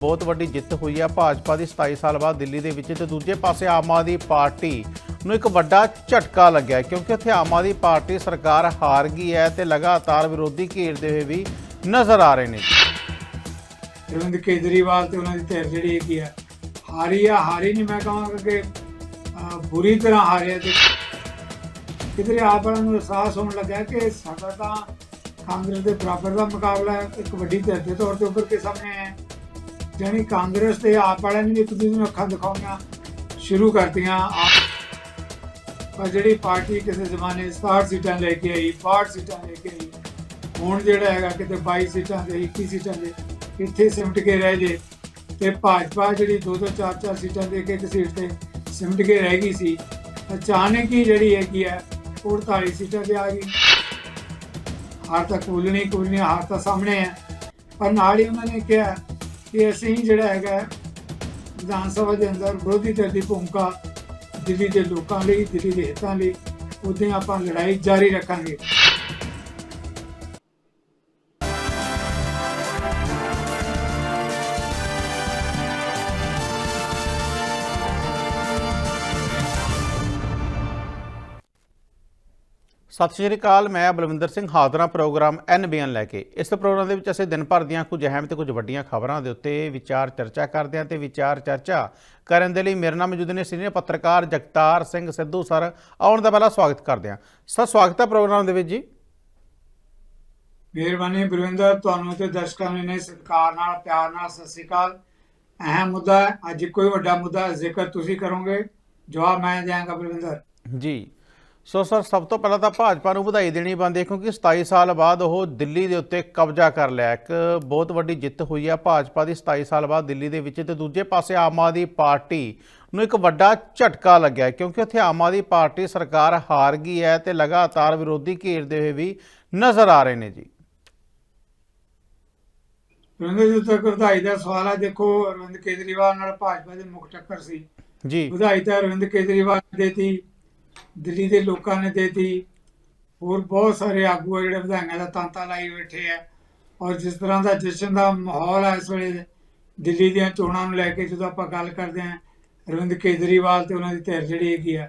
ਬਹੁਤ ਵੱਡੀ ਜਿੱਤ ਹੋਈ ਹੈ ਭਾਜਪਾ ਦੀ 27 ਸਾਲ ਬਾਅਦ ਦਿੱਲੀ ਦੇ ਵਿੱਚ ਤੇ ਦੂਜੇ ਪਾਸੇ ਆਮ ਆਦਮੀ ਪਾਰਟੀ ਨੂੰ ਇੱਕ ਵੱਡਾ ਝਟਕਾ ਲੱਗਿਆ ਕਿਉਂਕਿ ਉੱਥੇ ਆਮ ਆਦਮੀ ਪਾਰਟੀ ਸਰਕਾਰ ਹਾਰ ਗਈ ਹੈ ਤੇ ਲਗਾਤਾਰ ਵਿਰੋਧੀ ਘੇਰਦੇ ਹੋਏ ਵੀ ਨਜ਼ਰ ਆ ਰਹੇ ਨੇ ਅਰਵਿੰਦ ਕੇਜਰੀਵਾਲ ਤੇ ਉਹਨਾਂ ਦੀ ਧਿਰ ਜਿਹੜੀ ਹੈਗੀ ਆ, ਹਾਰੀ ਆ, ਹਾਰੀ ਨਹੀਂ ਮੈਂ ਕਹਾਂਗਾ ਕਿ ਬੁਰੀ ਤਰ੍ਹਾਂ ਹਾਰਿਆ ਤੇ ਕਿਧਰੇ ਆਪਾਂ ਨੂੰ ਅਹਿਸਾਸ ਹੋਣ ਲੱਗਾ ਕਿ ਸਾਡਾ ਤਾਂ ਕਾਂਗਰਸ ਦੇ ਬਰਾਬਰ ਦਾ ਮੁਕਾਬਲਾ ਇੱਕ ਵੱਡੀ ਧਿਰ ਦੇ ਤੌਰ ਤੇ ਉੱਪਰ ਕੇ ਸਾਹਮਣੇ ਹੈ। ਜਾਣੀ ਕਾਂਗਰਸ ਤੇ ਆਪ ਵਾਲਿਆਂ ਨੇ ਵੀ ਇੱਕ ਦੂਜੇ ਨੂੰ ਅੱਖਾਂ ਦਿਖਾਉਣੀਆਂ ਸ਼ੁਰੂ ਕਰਤੀਆਂ। ਪਰ ਜਿਹੜੀ ਪਾਰਟੀ ਕਿਸੇ ਜ਼ਮਾਨੇ 67 ਸੀਟਾਂ ਲੈ ਕੇ ਆਈ 62 ਸੀਟਾਂ ਲੈ ਕੇ ਆਈ, ਹੁਣ ਜਿਹੜਾ ਹੈਗਾ ਕਿਤੇ 22 ਸੀਟਾਂ ਦੇ 21 ਸੀਟਾਂ ਦੇ ਇੱਥੇ ਸਿਮਟ ਕੇ ਰਹਿ ਜੇ ਤੇ ਭਾਜਪਾ ਜਿਹੜੀ ਦੋ ਦੋ ਚਾਰ ਚਾਰ ਸੀਟਾਂ ਦੇ ਇੱਕ ਇੱਕ ਸੀਟ ਤੇ ਸਿਮਟ ਕੇ ਰਹਿ ਗਈ ਸੀ, ਅਚਾਨਕ ਹੀ ਜਿਹੜੀ ਹੈਗੀ ਹੈ ਉਹ 48 ਸੀਟਾਂ ਤੇ ਆ ਗਈ। ਹਾਰ ਤਾਂ ਕੁਲਣੀ ਕੁਲਣੀ ਹਾਰ ਤਾਂ ਸਾਹਮਣੇ ਹੈ। ਪਰ ਨਾਲ ਹੀ ਉਹਨਾਂ ਨੇ ਕਿਹਾ ਕਿ ਅਸੀਂ ਜਿਹੜਾ ਹੈਗਾ ਵਿਧਾਨ ਸਭਾ ਦੇ ਅੰਦਰ ਵਿਰੋਧੀ ਧਿਰ ਦੀ ਭੂਮਿਕਾ ਦਿੱਲੀ ਦੇ ਲੋਕਾਂ ਲਈ, ਦਿੱਲੀ ਦੇ ਹਿੱਤਾਂ ਲਈ ਉਦੋਂ ਆਪਾਂ ਲੜਾਈ ਜਾਰੀ ਰੱਖਾਂਗੇ। ਸਤਿ ਸ਼੍ਰੀ ਅਕਾਲ ਮੈਂ ਬਲਵਿੰਦਰ ਸਿੰਘ ਹਾਜ਼ਰਾਂ ਪ੍ਰੋਗਰਾਮ ਐਨਬੀਐਨ ਲੈ ਕੇ। ਇਸ ਪ੍ਰੋਗਰਾਮ ਦੇ ਵਿੱਚ ਅਸੀਂ ਦਿਨ ਭਰ ਦੀਆਂ ਕੁਝ ਅਹਿਮ ਤੇ ਕੁਝ ਵੱਡੀਆਂ ਖਬਰਾਂ ਦੇ ਉੱਤੇ ਵਿਚਾਰ ਚਰਚਾ ਕਰਦੇ ਹਾਂ ਤੇ ਵਿਚਾਰ ਚਰਚਾ ਕਰਨ ਦੇ ਲਈ ਮੇਰੇ ਨਾਲ ਮੌਜੂਦ ਨੇ ਸੀਨੀਅਰ ਪੱਤਰਕਾਰ ਜਗਤਾਰ ਸਿੰਘ ਸਿੱਧੂ ਸਰ। ਆਉਣ ਦਾ ਪਹਿਲਾਂ ਸਵਾਗਤ ਕਰਦੇ ਹਾਂ। ਸਰ ਸਵਾਗਤ ਹੈ ਪ੍ਰੋਗਰਾਮ ਦੇ ਵਿੱਚ ਜੀ। ਮਿਹਰਬਾਨੀ ਬਲਵਿੰਦਰ ਤੁਹਾਨੂੰ ਤੇ ਦਰਸ਼ਕਾਂ ਨੂੰ ਨੇ ਸਤਿਕਾਰ ਨਾਲ ਪਿਆਰ ਨਾਲ ਸਤਿ ਸ੍ਰੀ ਅਕਾਲ। ਅਹਿਮ ਮੁੱਦਾ ਅੱਜ ਕੋਈ ਵੱਡਾ ਮੁੱਦਾ ਜ਼ਿਕਰ ਤੁਸੀਂ ਕਰੋਗੇ। ਜਵਾਬ ਮੈਂ ਦਿਆਂਗਾ ਬਲਵਿੰਦਰ। ਜੀ। ਸੋ ਸਰ ਸਭ ਤੋਂ ਪਹਿਲਾਂ ਤਾਂ ਭਾਜਪਾ ਨੂੰ ਵਧਾਈ ਦੇਣੀ ਬਣਦੀ ਹੈ ਕਿਉਂਕਿ 27 ਸਾਲ ਬਾਅਦ ਉਹ ਦਿੱਲੀ ਦੇ ਉੱਤੇ ਕਬਜ਼ਾ ਕਰ ਲਿਆ। ਇੱਕ ਬਹੁਤ ਵੱਡੀ ਜਿੱਤ ਹੋਈ ਹੈ ਭਾਜਪਾ ਦੀ 27 ਸਾਲ ਬਾਅਦ ਦਿੱਲੀ ਦੇ ਵਿੱਚ ਤੇ ਦੂਜੇ ਪਾਸੇ ਆਮ ਆਦਮੀ ਪਾਰਟੀ ਨੂੰ ਇੱਕ ਵੱਡਾ ਝਟਕਾ ਲੱਗਿਆ ਕਿਉਂਕਿ ਉੱਥੇ ਆਮ ਆਦਮੀ ਪਾਰਟੀ ਸਰਕਾਰ ਹਾਰ ਗਈ ਹੈ ਤੇ ਲਗਾਤਾਰ ਵਿਰੋਧੀ ਘੇਰਦੇ ਹੋਏ ਵੀ ਨਜ਼ਰ ਆ ਰਹੇ ਨੇ ਜੀ। ਬਲਵਿੰਦਰ ਜੀ ਤੱਕ ਵਧਾਈ ਦਾ ਸਵਾਲ ਹੈ ਦੇਖੋ ਅਰਵਿੰਦ ਕੇਜਰੀਵਾਲ ਨਾਲ ਭਾਜਪਾ ਦੇ ਮੁੱਖ ਟੱਕਰ ਸੀ। ਜੀ। ਵਧਾਈ ਤਾਂ ਅਰਵਿੰਦ ਕੇਜਰੀਵਾਲ ਦੇਤੀ ਦਿੱਲੀ ਦੇ ਲੋਕਾਂ ਨੇ ਦੇਤੀ। ਹੋਰ ਬਹੁਤ ਸਾਰੇ ਆਗੂ ਆ ਜਿਹੜੇ ਵਿਧਾਇਕਾਂ ਦਾ ਤਾਂਤਾ ਲਾਈ ਬੈਠੇ ਆ। ਔਰ ਜਿਸ ਤਰ੍ਹਾਂ ਦਾ ਜਸ਼ਨ ਦਾ ਮਾਹੌਲ ਹੈ ਇਸ ਵੇਲੇ ਦਿੱਲੀ ਦੀਆਂ ਚੋਣਾਂ ਨੂੰ ਲੈ ਕੇ ਜਦੋਂ ਆਪਾਂ ਗੱਲ ਕਰਦੇ ਹਾਂ, ਅਰਵਿੰਦ ਕੇਜਰੀਵਾਲ ਤੇ ਉਹਨਾਂ ਦੀ ਧਿਰ ਜਿਹੜੀ ਹੈਗੀ ਆ,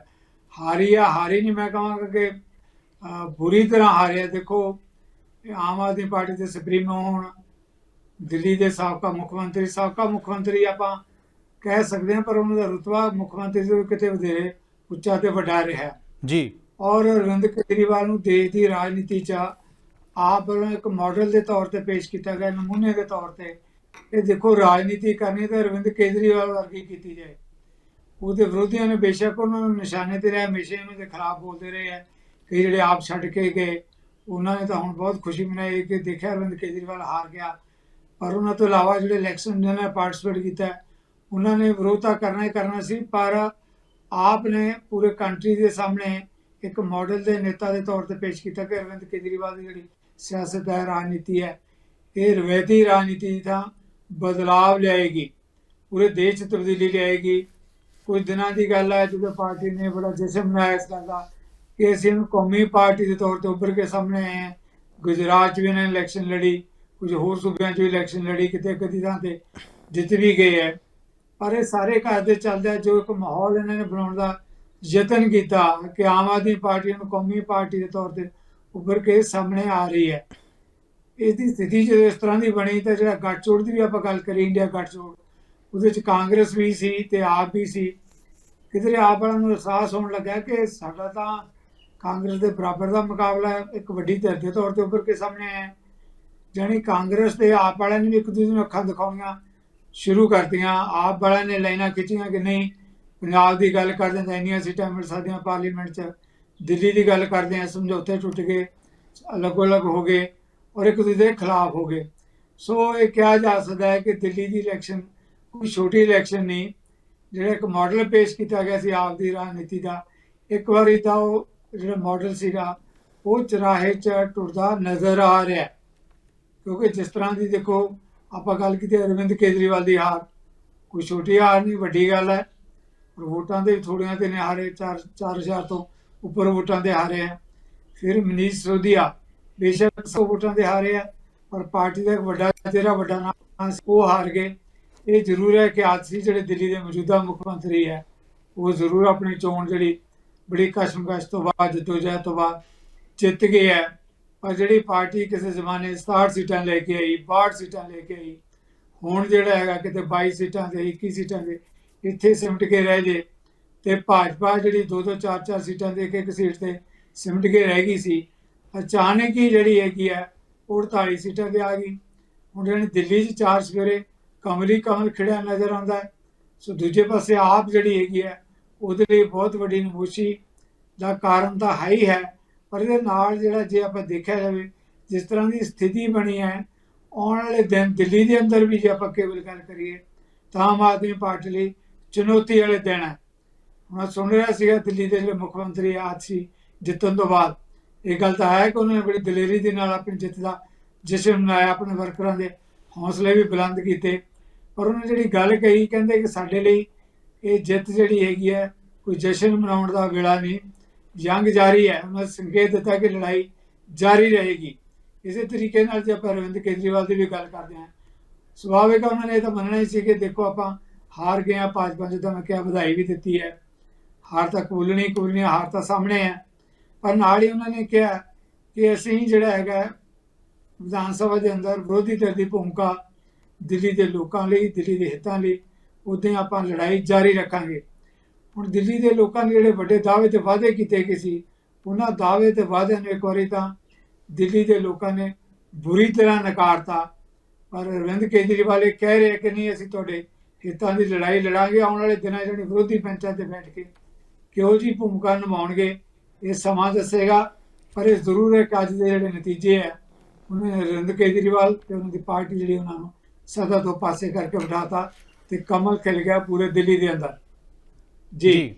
ਹਾਰੀ ਆ, ਹਾਰੀ ਨਹੀਂ ਮੈਂ ਕਹਾਂਗਾ ਕਿ ਬੁਰੀ ਤਰ੍ਹਾਂ ਹਾਰਿਆ ਦੇਖੋ, ਆਮ ਆਦਮੀ ਪਾਰਟੀ ਦੇ ਸੁਪਰੀਮੋ ਹੁਣ ਦਿੱਲੀ ਦੇ ਸਾਬਕਾ ਮੁੱਖ ਮੰਤਰੀ, ਸਾਬਕਾ ਮੁੱਖ ਮੰਤਰੀ ਆਪਾਂ ਕਹਿ ਸਕਦੇ ਹਾਂ, ਪਰ ਉਹਨਾਂ ਦਾ ਰੁਤਬਾ ਮੁੱਖ ਮੰਤਰੀ ਤੋਂ ਕਿਤੇ ਵਧੇਰੇ ਉੱਚਾ ਤੇ ਵੱਡਾ ਰਿਹਾ। ਜੀ। ਔਰ ਅਰਵਿੰਦ ਕੇਜਰੀਵਾਲ ਨੂੰ ਦੇਸ਼ ਦੀ ਰਾਜਨੀਤੀ 'ਚ ਆਪ ਵੱਲੋਂ ਇੱਕ ਮਾਡਲ ਦੇ ਤੌਰ ਤੇ ਪੇਸ਼ ਕੀਤਾ ਗਿਆ ਨਮੂਨੇ ਦੇ ਤੌਰ ਤੇ। ਇਹ ਦੇਖੋ ਰਾਜਨੀਤੀ ਕਰਨੀ ਤਾਂ ਅਰਵਿੰਦ ਕੇਜਰੀਵਾਲ ਵਰਗੀ ਕੀਤੀ ਜਾਏ। ਉਹਦੇ ਵਿਰੋਧੀਆਂ ਨੇ ਬੇਸ਼ੱਕ ਉਹਨਾਂ ਨੂੰ ਨਿਸ਼ਾਨੇ ਤੇ ਰਹੇ ਹਮੇਸ਼ਾ ਉਹਨਾਂ ਦੇ ਖਿਲਾਫ ਬੋਲਦੇ ਰਹੇ ਹੈ ਕਿ ਜਿਹੜੇ ਆਪ ਛੱਡ ਕੇ ਗਏ ਉਹਨਾਂ ਨੇ ਤਾਂ ਹੁਣ ਬਹੁਤ ਖੁਸ਼ੀ ਮਨਾਈ ਕਿ ਦੇਖਿਆ ਅਰਵਿੰਦ ਕੇਜਰੀਵਾਲ ਹਾਰ ਗਿਆ। ਪਰ ਉਹਨਾਂ ਤੋਂ ਇਲਾਵਾ ਜਿਹੜੇ ਇਲੈਕਸ਼ਨ ਜਿਹਨਾਂ ਨੇ ਪਾਰਟਿਸਿਪੇਟ ਕੀਤਾ ਉਹਨਾਂ ਨੇ ਵਿਰੋਧਤਾ ਕਰਨਾ ਹੀ ਕਰਨਾ ਸੀ ਪਰ ਆਪ ਨੇ ਪੂਰੇ ਕੰਟਰੀ ਦੇ ਸਾਹਮਣੇ ਇੱਕ ਮਾਡਲ ਦੇ ਨੇਤਾ ਦੇ ਤੌਰ ਤੇ ਪੇਸ਼ ਕੀਤਾ ਕਿ ਅਰਵਿੰਦ ਕੇਜਰੀਵਾਲ ਦੀ ਜਿਹੜੀ ਸਿਆਸਤ ਹੈ, ਰਾਜਨੀਤੀ ਹੈ, ਇਹ ਰਵਾਇਤੀ ਰਾਜਨੀਤੀ ਦਾ ਬਦਲਾਵ ਲਿਆਏਗੀ, ਪੂਰੇ ਦੇਸ਼ 'ਚ ਤਬਦੀਲੀ ਲਿਆਏਗੀ। ਕੁਝ ਦਿਨਾਂ ਦੀ ਗੱਲ ਹੈ, ਜਦੋਂ ਪਾਰਟੀ ਨੇ ਬੜਾ ਜਸ਼ਨ ਮਨਾਇਆ ਇਸ ਗੱਲ ਦਾ ਕਿ ਅਸੀਂ ਇਹਨੂੰ ਕੌਮੀ ਪਾਰਟੀ ਦੇ ਤੌਰ ਤੇ ਉੱਭਰ ਕੇ ਸਾਹਮਣੇ ਆਏ ਹਾਂ। ਗੁਜਰਾਤ 'ਚ ਵੀ ਇਹਨਾਂ ਨੇ ਇਲੈਕਸ਼ਨ ਲੜੀ, ਕੁਝ ਹੋਰ ਸੂਬਿਆਂ 'ਚ ਵੀ ਇਲੈਕਸ਼ਨ ਲੜੀ ਕਿਤੇ ਕਦੀ ਥਾਂ ਤੇ ਜਿੱਤ ਵੀ ਗਏ ਹੈ। ਪਰ ਇਹ ਸਾਰੇ ਘਰ ਦੇ ਚੱਲਦਾ ਜੋ ਇੱਕ ਮਾਹੌਲ ਇਹਨਾਂ ਨੇ ਬਣਾਉਣ ਦਾ ਯਤਨ ਕੀਤਾ ਕਿ ਆਮ ਆਦਮੀ ਪਾਰਟੀ ਨੂੰ ਕੌਮੀ ਪਾਰਟੀ ਦੇ ਤੌਰ ਤੇ ਉੱਭਰ ਕੇ ਸਾਹਮਣੇ ਆ ਰਹੀ ਹੈ ਇਸ ਦੀ ਸਥਿਤੀ ਜਦੋਂ ਇਸ ਤਰ੍ਹਾਂ ਦੀ ਬਣੀ ਤਾਂ ਜਿਹੜਾ ਗੱਠਜੋੜ ਦੀ ਵੀ ਆਪਾਂ ਗੱਲ ਕਰੀ ਇੰਡੀਆ ਗੱਠਜੋੜ, ਉਹਦੇ ਵਿੱਚ ਕਾਂਗਰਸ ਵੀ ਸੀ ਤੇ ਆਪ ਵੀ ਸੀ ਕਿਧਰੇ ਆਪ ਵਾਲਿਆਂ ਨੂੰ ਅਹਿਸਾਸ ਹੋਣ ਲੱਗਾ ਕਿ ਸਾਡਾ ਤਾਂ ਕਾਂਗਰਸ ਦੇ ਬਰਾਬਰ ਦਾ ਮੁਕਾਬਲਾ ਇੱਕ ਵੱਡੀ ਧਿਰ ਦੇ ਤੌਰ ਤੇ ਉੱਭਰ ਕੇ ਸਾਹਮਣੇ ਆਇਆ ਹੈ। ਜਾਣੀ ਕਾਂਗਰਸ ਤੇ ਆਪ ਵਾਲਿਆਂ ਨੇ ਵੀ ਇੱਕ ਦੂਜੇ ਨੂੰ ਅੱਖਾਂ ਦਿਖਾਉਣੀਆਂ ਸ਼ੁਰੂ ਕਰਤੀਆਂ ਆਪ ਵਾਲਿਆਂ ਨੇ ਲਾਈਨਾਂ ਖਿੱਚੀਆਂ ਕਿ ਨਹੀਂ? ਪੰਜਾਬ ਦੀ ਗੱਲ ਕਰਦੇ ਤਾਂ ਇੰਨੀਆਂ ਸੀਟਾਂ ਮਿਲ ਸਕਦੀਆਂ ਪਾਰਲੀਮੈਂਟ 'ਚ। ਦਿੱਲੀ ਦੀ ਗੱਲ ਕਰਦੇ ਆ ਸਮਝੌਤੇ ਟੁੱਟ ਗਏ ਅਲੱਗ-ਅਲੱਗ ਹੋ ਗਏ ਔਰ ਇੱਕ ਦੂਜੇ ਦੇ ਖਿਲਾਫ ਹੋ ਗਏ। ਸੋ ਇਹ ਕਿਹਾ ਜਾ ਸਕਦਾ ਹੈ ਕਿ ਦਿੱਲੀ ਦੀ ਇਲੈਕਸ਼ਨ ਕੋਈ ਛੋਟੀ ਇਲੈਕਸ਼ਨ ਨਹੀਂ, ਜਿਹੜਾ ਇੱਕ ਮਾਡਲ ਪੇਸ਼ ਕੀਤਾ ਗਿਆ ਸੀ ਆਪ ਦੀ ਰਾਜਨੀਤੀ ਦਾ, ਇੱਕ ਵਾਰੀ ਤਾਂ ਉਹ ਜਿਹੜਾ ਮਾਡਲ ਸੀਗਾ, ਉਹ ਚਰਾਹੇ 'ਚ ਟੁੱਟਦਾ ਨਜ਼ਰ ਆ ਰਿਹਾ ਕਿਉਂਕਿ ਜਿਸ ਤਰ੍ਹਾਂ ਦੀ ਦੇਖੋ ਆਪਾਂ ਗੱਲ ਕੀਤੀ ਅਰਵਿੰਦ ਕੇਜਰੀਵਾਲ ਦੀ ਹਾਰ। ਕੋਈ ਛੋਟੀ ਹਾਰ ਨਹੀਂ, ਵੱਡੀ ਗੱਲ ਹੈ। ਪਰ ਵੋਟਾਂ ਦੇ ਥੋੜੀਆਂ ਤੇ ਨੇ ਹਾਰੇ 4 4000 ਤੋਂ ਉੱਪਰ ਵੋਟਾਂ ਦੇ ਹਾਰੇ ਆ। ਫਿਰ ਮਨੀਸ਼ ਸਿਸੋਦੀਆ, ਬੇਸ਼ੱਕ 100 ਵੋਟਾਂ ਦੇ ਹਾਰੇ ਆ, ਪਰ ਪਾਰਟੀ ਦਾ ਇੱਕ ਵੱਡਾ ਜਿਹੜਾ ਵੱਡਾ ਨਾਮ ਉਹ ਹਾਰ ਗਏ। ਇਹ ਜ਼ਰੂਰ ਹੈ ਕਿ ਅੱਜ ਸੀ ਜਿਹੜੇ ਦਿੱਲੀ ਦੇ ਮੌਜੂਦਾ ਮੁੱਖ ਮੰਤਰੀ ਹੈ, ਉਹ ਜ਼ਰੂਰ ਆਪਣੀ ਚੋਣ ਜਿਹੜੀ ਬੜੀ ਕਸ਼ਮਕਸ਼ ਤੋਂ ਬਾਅਦ, ਜਦੋਜਹਿਦ ਤੋਂ ਬਾਅਦ ਜਿੱਤ ਗਏ ਹੈ। ਪਰ ਜਿਹੜੀ ਪਾਰਟੀ ਕਿਸੇ ਜ਼ਮਾਨੇ 67 ਸੀਟਾਂ ਲੈ ਕੇ ਆਈ 62 ਸੀਟਾਂ ਲੈ ਕੇ ਆਈ, ਹੁਣ ਜਿਹੜਾ ਹੈਗਾ ਕਿਤੇ 22 ਸੀਟਾਂ ਤੇ 21 ਸੀਟਾਂ ਤੇ ਇੱਥੇ ਸਿਮਟ ਕੇ ਰਹਿ ਜੇ ਤੇ ਭਾਜਪਾ ਜਿਹੜੀ ਦੋ ਦੋ ਚਾਰ ਚਾਰ ਸੀਟਾਂ ਦੇ ਇੱਕ ਇੱਕ ਸੀਟ ਤੇ ਸਿਮਟ ਕੇ ਰਹਿ ਗਈ ਸੀ, ਅਚਾਨਕ ਹੀ ਜਿਹੜੀ ਹੈਗੀ ਹੈ ਉਹ 48 ਸੀਟਾਂ ਤੇ ਆ ਗਈ। ਹੁਣ ਜਿਹੜੀ ਦਿੱਲੀ 'ਚ ਚਾਰ ਸਵੇਰੇ ਕਮਲੀ ਕਮਲ ਖਿੜਿਆ ਨਜ਼ਰ ਆਉਂਦਾ ਹੈ। ਸੋ ਦੂਜੇ ਪਾਸੇ ਆਪ ਜਿਹੜੀ ਹੈਗੀ ਹੈ ਉਹਦੇ ਲਈ ਬਹੁਤ ਵੱਡੀ ਨਮੋਸ਼ੀ ਦਾ ਕਾਰਨ ਤਾਂ ਹੈ ਹੀ ਹੈ। ਪਰ ਇਹਦੇ ਨਾਲ ਜਿਹੜਾ ਜੇ ਆਪਾਂ ਦੇਖਿਆ ਜਾਵੇ, ਜਿਸ ਤਰ੍ਹਾਂ ਦੀ ਸਥਿਤੀ ਬਣੀ ਹੈ, ਆਉਣ ਵਾਲੇ ਦਿਨ ਦਿੱਲੀ ਦੇ ਅੰਦਰ ਵੀ ਜੇ ਆਪਾਂ ਕੇਵਲ ਗੱਲ ਕਰੀਏ, ਤਾਂ ਆਮ ਆਦਮੀ ਪਾਰਟੀ ਲਈ ਚੁਣੌਤੀ ਵਾਲੇ ਦਿਨ ਹੈ। ਹੁਣ ਸੁਣ ਰਿਹਾ ਸੀਗਾ ਦਿੱਲੀ ਦੇ ਜਿਹੜੇ ਮੁੱਖ ਮੰਤਰੀ ਆਜ ਸੀ, ਜਿੱਤਣ ਤੋਂ ਬਾਅਦ। ਇਹ ਗੱਲ ਤਾਂ ਹੈ ਕਿ ਉਹਨਾਂ ਨੇ ਬੜੀ ਦਲੇਰੀ ਦੇ ਨਾਲ ਆਪਣੀ ਜਿੱਤ ਦਾ ਜਸ਼ਨ ਮਨਾਇਆ, ਆਪਣੇ ਵਰਕਰਾਂ ਦੇ ਹੌਸਲੇ ਵੀ ਬੁਲੰਦ ਕੀਤੇ। ਪਰ ਉਹਨੇ ਜਿਹੜੀ ਗੱਲ ਕਹੀ, ਕਹਿੰਦੇ ਕਿ ਸਾਡੇ ਲਈ ਇਹ ਜਿੱਤ ਜਿਹੜੀ ਹੈਗੀ ਹੈ, ਕੋਈ ਜਸ਼ਨ ਮਨਾਉਣ ਦਾ ਵੇਲਾ ਨਹੀਂ। ਜੰਗ ਜਾਰੀ ਹੈ, ਉਹਨਾਂ ਨੇ ਸੰਕੇਤ ਦਿੱਤਾ ਕਿ ਲੜਾਈ ਜਾਰੀ ਰਹੇਗੀ। ਇਸੇ ਤਰੀਕੇ ਨਾਲ ਜੇ ਆਪਾਂ ਅਰਵਿੰਦ ਕੇਜਰੀਵਾਲ ਦੀ ਵੀ ਗੱਲ ਕਰਦੇ ਹਾਂ ਸੁਭਾਵਿਕ ਉਹਨਾਂ ਨੇ ਇਹ ਤਾਂ ਮੰਨਣਾ ਹੀ ਸੀ ਕਿ ਦੇਖੋ ਆਪਾਂ ਹਾਰ ਗਏ ਆ ਭਾਜਪਾ ਜਿੱਦਾਂ ਮੈਂ ਕਿਹਾ ਵਧਾਈ ਵੀ ਦਿੱਤੀ ਹੈ। ਹਾਰ ਤਾਂ ਕਬੂਲਣੀ ਕਬੂਲਣੀ ਹਾਰ ਤਾਂ ਸਾਹਮਣੇ ਹੈ। ਪਰ ਨਾਲ ਹੀ ਉਹਨਾਂ ਨੇ ਕਿਹਾ ਕਿ ਅਸੀਂ ਜਿਹੜਾ ਹੈਗਾ ਵਿਧਾਨ ਸਭਾ ਦੇ ਅੰਦਰ ਵਿਰੋਧੀ ਧਿਰ ਦੀ ਭੂਮਿਕਾ ਦਿੱਲੀ ਦੇ ਲੋਕਾਂ ਲਈ, ਦਿੱਲੀ ਦੇ ਹਿੱਤਾਂ ਲਈ, ਉਦੋਂ ਆਪਾਂ ਲੜਾਈ ਜਾਰੀ ਰੱਖਾਂਗੇ। ਹੁਣ ਦਿੱਲੀ ਦੇ ਲੋਕਾਂ ਨੇ ਜਿਹੜੇ ਵੱਡੇ ਦਾਅਵੇ ਤੇ ਵਾਅਦੇ ਕੀਤੇ ਗਏ ਸੀ, ਉਹਨਾਂ ਦਾਅਵੇ ਤੇ ਵਾਅਦਿਆਂ ਨੂੰ ਇੱਕ ਵਾਰੀ ਤਾਂ ਦਿੱਲੀ ਦੇ ਲੋਕਾਂ ਨੇ ਬੁਰੀ ਤਰ੍ਹਾਂ ਨਕਾਰਤਾ। ਪਰ ਅਰਵਿੰਦ ਕੇਜਰੀਵਾਲ ਇਹ ਕਹਿ ਰਹੇ ਕਿ ਨਹੀਂ, ਅਸੀਂ ਤੁਹਾਡੇ ਹਿੱਤਾਂ ਦੀ ਲੜਾਈ ਲੜਾਂਗੇ, ਆਉਣ ਵਾਲੇ ਦਿਨਾਂ 'ਚ ਵਿਰੋਧੀ ਪੈਂਚਾਂ ਤੇ ਬੈਠ ਕੇ ਕਿਹੋ ਜੀ ਭੂਮਿਕਾ ਨਿਭਾਉਣਗੇ, ਇਹ ਸਮਾਂ ਦੱਸੇਗਾ। ਪਰ ਇਹ ਜ਼ਰੂਰ ਹੈ ਕਿ ਅੱਜ ਦੇ ਜਿਹੜੇ ਨਤੀਜੇ ਹੈ, ਉਹਨਾਂ ਨੇ ਅਰਵਿੰਦ ਕੇਜਰੀਵਾਲ ਤੇ ਉਹਨਾਂ ਦੀ ਪਾਰਟੀ ਜਿਹੜੀ ਉਹਨਾਂ ਨੂੰ ਸਦਾ ਤੋਂ ਪਾਸੇ ਕਰਕੇ ਬਿਠਾਤਾ ਤੇ ਕਮਲ ਖਿਲ ਗਿਆ ਪੂਰੇ ਦਿੱਲੀ ਦੇ ਅੰਦਰ। ਜੀ।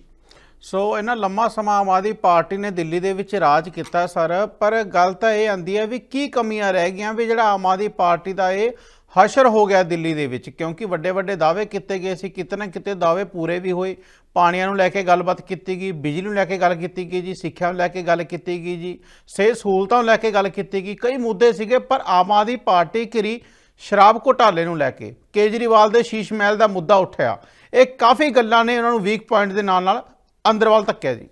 ਸੋ ਇਹਨਾਂ ਲੰਮਾ ਸਮਾਂ ਆਮ ਆਦਮੀ ਪਾਰਟੀ ਨੇ ਦਿੱਲੀ ਦੇ ਵਿੱਚ ਰਾਜ ਕੀਤਾ ਸਰ, ਪਰ ਗੱਲ ਤਾਂ ਇਹ ਆਂਦੀ ਹੈ ਵੀ ਕੀ ਕਮੀਆਂ ਰਹਿ ਗਈਆਂ ਵੀ ਜਿਹੜਾ ਆਮ ਆਦਮੀ ਪਾਰਟੀ ਦਾ ਇਹ ਹਸ਼ਰ ਹੋ ਗਿਆ ਦਿੱਲੀ ਦੇ ਵਿੱਚ, ਕਿਉਂਕਿ ਵੱਡੇ ਵੱਡੇ ਦਾਅਵੇ ਕੀਤੇ ਗਏ ਸੀ, ਕਿਤੇ ਨਾ ਕਿਤੇ ਦਾਅਵੇ ਪੂਰੇ ਵੀ ਹੋਏ। ਪਾਣੀਆਂ ਨੂੰ ਲੈ ਕੇ ਗੱਲਬਾਤ ਕੀਤੀ ਗਈ, ਬਿਜਲੀ ਨੂੰ ਲੈ ਕੇ ਗੱਲ ਕੀਤੀ ਗਈ ਜੀ, ਸਿੱਖਿਆ ਨੂੰ ਲੈ ਕੇ ਗੱਲ ਕੀਤੀ ਗਈ ਜੀ, ਸਿਹਤ ਸਹੂਲਤਾਂ ਨੂੰ ਲੈ ਕੇ ਗੱਲ ਕੀਤੀ ਗਈ, ਕਈ ਮੁੱਦੇ ਸੀਗੇ, ਪਰ ਆਮ ਆਦਮੀ ਪਾਰਟੀ ਘਿਰੀ ਸ਼ਰਾਬ ਘੋਟਾਲੇ ਨੂੰ ਲੈ ਕੇ ਕੇਜਰੀਵਾਲ ਦੇ ਸ਼ੀਸ਼ ਮਹਿਲ ਦਾ ਮੁੱਦਾ ਉੱਠਿਆ। ਇਹ ਕਾਫੀ ਗੱਲਾਂ ਨੇ ਉਹਨਾਂ ਨੂੰ ਵੀਕ ਪੁਆਇੰਟ ਦੇ ਨਾਲ ਨਾਲ ਅੰਦਰ ਵੱਲ ਧੱਕਿਆ ਜੀ।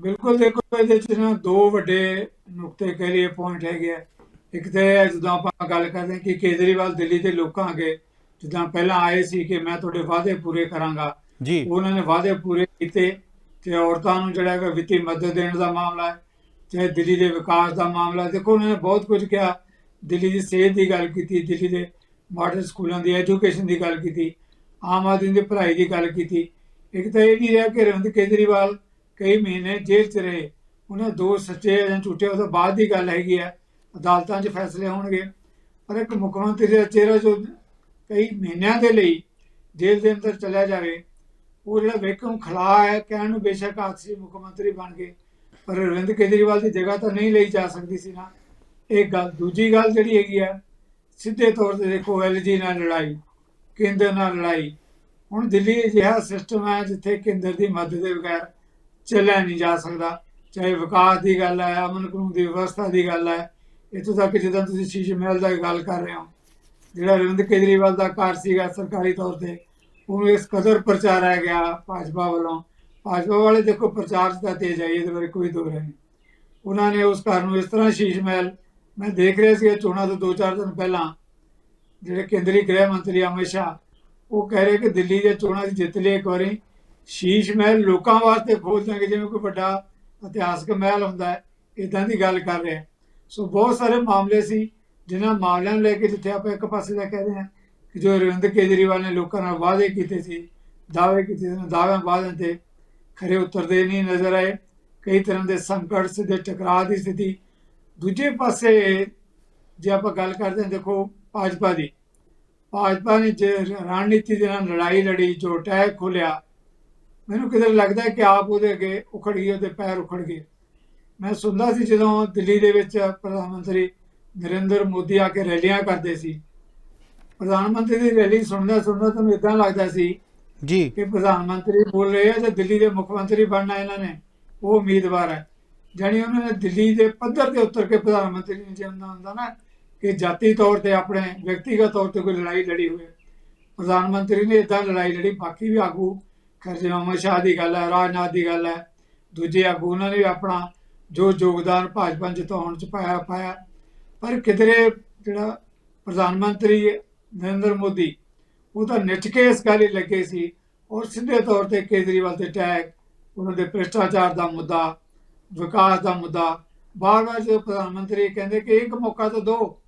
ਬਿਲਕੁਲ ਦੇਖੋ ਇਹਦੇ ਚ ਨਾ ਦੋ ਵੱਡੇ ਨੁਕਤੇ ਕਹਿ ਲਈਏ ਪੁਆਇੰਟ ਹੈਗੇ ਆ। ਇੱਕ ਤੇ ਜਦੋਂ ਆਪਾਂ ਗੱਲ ਕਰਦੇ ਹਾਂ ਕਿ ਕੇਜਰੀਵਾਲ ਦਿੱਲੀ ਦੇ ਲੋਕਾਂ ਅੱਗੇ ਜਿੱਦਾਂ ਪਹਿਲਾਂ ਆਏ ਸੀ ਕਿ ਮੈਂ ਤੁਹਾਡੇ ਵਾਅਦੇ ਪੂਰੇ ਕਰਾਂਗਾ ਜੀ। ਉਹਨਾਂ ਨੇ ਵਾਅਦੇ ਪੂਰੇ ਕੀਤੇ ਤੇ ਔਰਤਾਂ ਨੂੰ ਜਿਹੜਾ ਹੈਗਾ ਵਿੱਤੀ ਮਦਦ ਦੇਣ ਦਾ ਮਾਮਲਾ ਹੈ ਚਾਹੇ ਦਿੱਲੀ ਦੇ ਵਿਕਾਸ ਦਾ ਮਾਮਲਾ ਹੈ। ਦੇਖੋ ਉਹਨਾਂ ਨੇ ਬਹੁਤ ਕੁਝ ਕਿਹਾ। ਦਿੱਲੀ ਦੀ ਸਿਹਤ ਦੀ ਗੱਲ ਕੀਤੀ ਦਿੱਲੀ ਦੇ ਮਾਡਲ ਸਕੂਲਾਂ ਦੀ ਐਜੂਕੇਸ਼ਨ ਦੀ ਗੱਲ ਕੀਤੀ, ਆਮ ਆਦਮੀ ਦੀ ਭਲਾਈ ਦੀ ਗੱਲ ਕੀਤੀ। ਇੱਕ ਤਾਂ ਇਹ ਵੀ ਰਿਹਾ ਕਿ ਅਰਵਿੰਦ ਕੇਜਰੀਵਾਲ ਕਈ ਮਹੀਨੇ ਜੇਲ੍ਹ 'ਚ ਰਹੇ। ਉਹਨਾਂ ਦੋ ਸੱਚੇ ਜਾਂ ਝੂਠੇ, ਉਹ ਤੋਂ ਬਾਅਦ ਦੀ ਗੱਲ ਹੈਗੀ ਹੈ ਅਦਾਲਤਾਂ 'ਚ ਫੈਸਲੇ ਹੋਣਗੇ। ਪਰ ਇੱਕ ਮੁੱਖ ਮੰਤਰੀ ਦਾ ਚਿਹਰਾ ਜੋ ਕਈ ਮਹੀਨਿਆਂ ਦੇ ਲਈ ਜੇਲ੍ਹ ਦੇ ਅੰਦਰ ਚਲਿਆ ਜਾਵੇ, ਉਹ ਜਿਹੜਾ ਵੇਖਮ ਖਲਾ ਹੈ, ਕਹਿਣ ਨੂੰ ਬੇਸ਼ੱਕ ਆਸੀ ਮੁੱਖ ਮੰਤਰੀ ਬਣ ਗਏ। ਪਰ ਅਰਵਿੰਦ ਕੇਜਰੀਵਾਲ ਦੀ ਜਗ੍ਹਾ ਤਾਂ ਨਹੀਂ ਲਈ ਜਾ ਸਕਦੀ ਸੀ ਨਾ। ਇਹ ਗੱਲ ਦੂਜੀ ਗੱਲ ਜਿਹੜੀ ਹੈਗੀ ਆ ਸਿੱਧੇ ਤੌਰ ਤੇ ਦੇਖੋ ਐਲਜੀ ਨਾਲ ਲੜਾਈ, ਕੇਂਦਰ ਨਾਲ ਲੜਾਈ। ਹੁਣ ਦਿੱਲੀ ਅਜਿਹਾ ਸਿਸਟਮ ਹੈ ਜਿੱਥੇ ਕੇਂਦਰ ਦੀ ਮਦਦ ਦੇ ਬਗੈਰ ਚੱਲਿਆ ਨਹੀਂ ਜਾ ਸਕਦਾ। ਚਾਹੇ ਵਿਕਾਸ ਦੀ ਗੱਲ ਹੈ, ਅਮਨ ਕਾਨੂੰਨ ਦੀ ਵਿਵਸਥਾ ਦੀ ਗੱਲ ਹੈ, ਇੱਥੋਂ ਤੱਕ ਜਿੱਦਾਂ ਤੁਸੀਂ ਸ਼ੀਸ਼ ਮਹਿਲ ਦਾ ਗੱਲ ਕਰ ਰਹੇ ਹੋ, ਜਿਹੜਾ ਅਰਵਿੰਦ ਕੇਜਰੀਵਾਲ ਦਾ ਘਰ ਸੀਗਾ ਸਰਕਾਰੀ ਤੌਰ ਤੇ, ਉਹਨੂੰ ਇਸ ਕਦਰ ਪ੍ਰਚਾਰਿਆ ਗਿਆ ਭਾਜਪਾ ਵੱਲੋਂ। ਭਾਜਪਾ ਵਾਲੇ ਦੇਖੋ ਪ੍ਰਚਾਰ 'ਚ ਤਾਂ ਤੇਜ਼ ਆਈ, ਇਹਦੇ ਬਾਰੇ ਕੋਈ ਦੋ ਨਹੀਂ। ਉਹਨਾਂ ਨੇ ਉਸ ਘਰ ਨੂੰ ਇਸ ਤਰ੍ਹਾਂ ਸ਼ੀਸ਼ ਮਹਿਲ ਮੈਂ ਦੇਖ ਰਿਹਾ ਸੀ ਚੋਣਾਂ ਤੋਂ 2-4 ਦਿਨ ਪਹਿਲਾਂ, ਜਿਹੜੇ ਕੇਂਦਰੀ ਗ੍ਰਹਿ ਮੰਤਰੀ ਅਮਿਤ ਸ਼ਾਹ, ਉਹ ਕਹਿ ਰਹੇ ਕਿ ਦਿੱਲੀ ਦੇ ਚੋਣਾਂ 'ਚ ਜਿੱਤ ਲਿਆ ਇੱਕ ਵਾਰੀ ਸ਼ੀਸ਼ ਮਹਿਲ ਲੋਕਾਂ ਵਾਸਤੇ ਖੋਲ ਦਾਂਗੇ ਜਿਵੇਂ ਕੋਈ ਵੱਡਾ ਇਤਿਹਾਸਕ ਮਹਿਲ ਹੁੰਦਾ ਹੈ ਇਦਾਂ ਦੀ ਗੱਲ ਕਰ ਰਹੇ ਸੋ ਬਹੁਤ ਸਾਰੇ ਮਾਮਲੇ ਸੀ, ਜਿਨ੍ਹਾਂ ਮਾਮਲਿਆਂ ਨੂੰ ਲੈ ਕੇ ਜਿੱਥੇ ਆਪਾਂ ਇੱਕ ਪਾਸੇ ਦਾ ਕਹਿ ਰਹੇ ਹਾਂ ਕਿ ਜੋ ਅਰਵਿੰਦ ਕੇਜਰੀਵਾਲ ਨੇ ਲੋਕਾਂ ਨਾਲ ਵਾਅਦੇ ਕੀਤੇ ਸੀ, ਦਾਅਵੇ ਕੀਤੇ ਸੀ ਦਾਅਵਿਆਂ ਵਾਅਦਿਆਂ ਤੇ ਖਰੇ ਉਤਰਦੇ ਨਹੀਂ ਨਜ਼ਰ ਆਏ। ਕਈ ਤਰ੍ਹਾਂ ਦੇ ਸੰਕਟ, ਸਿੱਧੇ ਟਕਰਾਅ ਦੀ ਸਥਿਤੀ ਦੂਜੇ ਪਾਸੇ ਜੇ ਆਪਾਂ ਗੱਲ ਕਰਦੇ ਹਾਂ ਦੇਖੋ ਭਾਜਪਾ ਦੀ। ਭਾਜਪਾ ਨੇ ਜੇ ਰਣਨੀਤੀ ਦੇ ਨਾਲ ਲੜਾਈ ਲੜੀ ਜੋ ਟੈਗ ਖੋਲਿਆ ਮੈਨੂੰ ਕਿਤੇ ਲੱਗਦਾ ਕਿ ਆਪ ਉਹਦੇ ਅੱਗੇ ਉਖੜ ਗਈ ਉਹਦੇ ਪੈਰ ਉਖੜ ਗਏ। ਮੈਂ ਸੁਣਦਾ ਸੀ ਜਦੋਂ ਦਿੱਲੀ ਦੇ ਵਿੱਚ ਪ੍ਰਧਾਨ ਮੰਤਰੀ ਨਰਿੰਦਰ ਮੋਦੀ ਆ ਕੇ ਰੈਲੀਆਂ ਕਰਦੇ ਸੀ। ਪ੍ਰਧਾਨ ਮੰਤਰੀ ਦੀ ਰੈਲੀ ਸੁਣਦਾ ਸੁਣਦਾ ਤਾਂ ਮੈਨੂੰ ਇਦਾਂ ਲੱਗਦਾ ਸੀ ਜੀ। ਕਿ ਪ੍ਰਧਾਨ ਮੰਤਰੀ ਬੋਲ ਰਹੇ ਆ ਜਾਂ ਦਿੱਲੀ ਦੇ ਮੁੱਖ ਮੰਤਰੀ ਬਣਨਾ ਇਹਨਾਂ ਨੇ। ਉਹ ਉਮੀਦਵਾਰ ਹੈ। ਜਾਣੀ ਉਹਨਾਂ ਨੇ ਦਿੱਲੀ ਦੇ ਪੱਧਰ ਤੇ ਉਤਰ ਕੇ ਪ੍ਰਧਾਨ ਮੰਤਰੀ ਨੇ ਜਿੰਦਾ ਹੁੰਦਾ ਨਾ, ਕਿ ਜਾਤੀ ਤੌਰ ਤੇ ਆਪਣੇ ਵਿਅਕਤੀਗਤ ਤੌਰ ਤੇ ਕੋਈ ਲੜਾਈ ਲੜੀ ਹੋਵੇ। ਪ੍ਰਧਾਨ ਮੰਤਰੀ ਨੇ ਇਦਾਂ ਲੜਾਈ ਲੜੀ, ਬਾਕੀ ਵੀ ਆਗੂ ਖਰਜੇ ਅਮਰ ਸ਼ਾਹ ਦੀ ਗੱਲ ਹੈ, ਰਾਜਨਾਥ ਦੀ ਗੱਲ ਹੈ, ਦੂਜੇ ਆਗੂ ਉਹਨਾਂ ਨੇ ਵੀ ਆਪਣਾ ਜੋ ਯੋਗਦਾਨ ਭਾਜਪਾ ਜਿਤਾਉਣ ਚ ਪਾਇਆ ਪਾਇਆ। ਪਰ ਕਿਧਰੇ ਜਿਹੜਾ ਪ੍ਰਧਾਨ ਮੰਤਰੀ ਨਰਿੰਦਰ ਮੋਦੀ, ਉਹ ਤਾਂ ਨਿੱਠ ਕੇ ਇਸ ਗੱਲ ਹੀ ਲੱਗੇ ਸੀ ਔਰ ਸਿੱਧੇ ਤੌਰ ਤੇ ਕੇਜਰੀਵਾਲ ਤੇ ਅਟੈਕ, ਉਹਨਾਂ ਦੇ ਭ੍ਰਿਸ਼ਟਾਚਾਰ ਦਾ ਮੁੱਦਾ ਵਿਕਾਸ ਦਾ ਮੁੱਦਾ। ਬਾਰ-ਬਾਰ ਜਦੋਂ ਪ੍ਰਧਾਨ ਮੰਤਰੀ ਕਹਿੰਦੇ ਕਿ ਇੱਕ ਮੌਕਾ ਤਾਂ ਦਿਓ,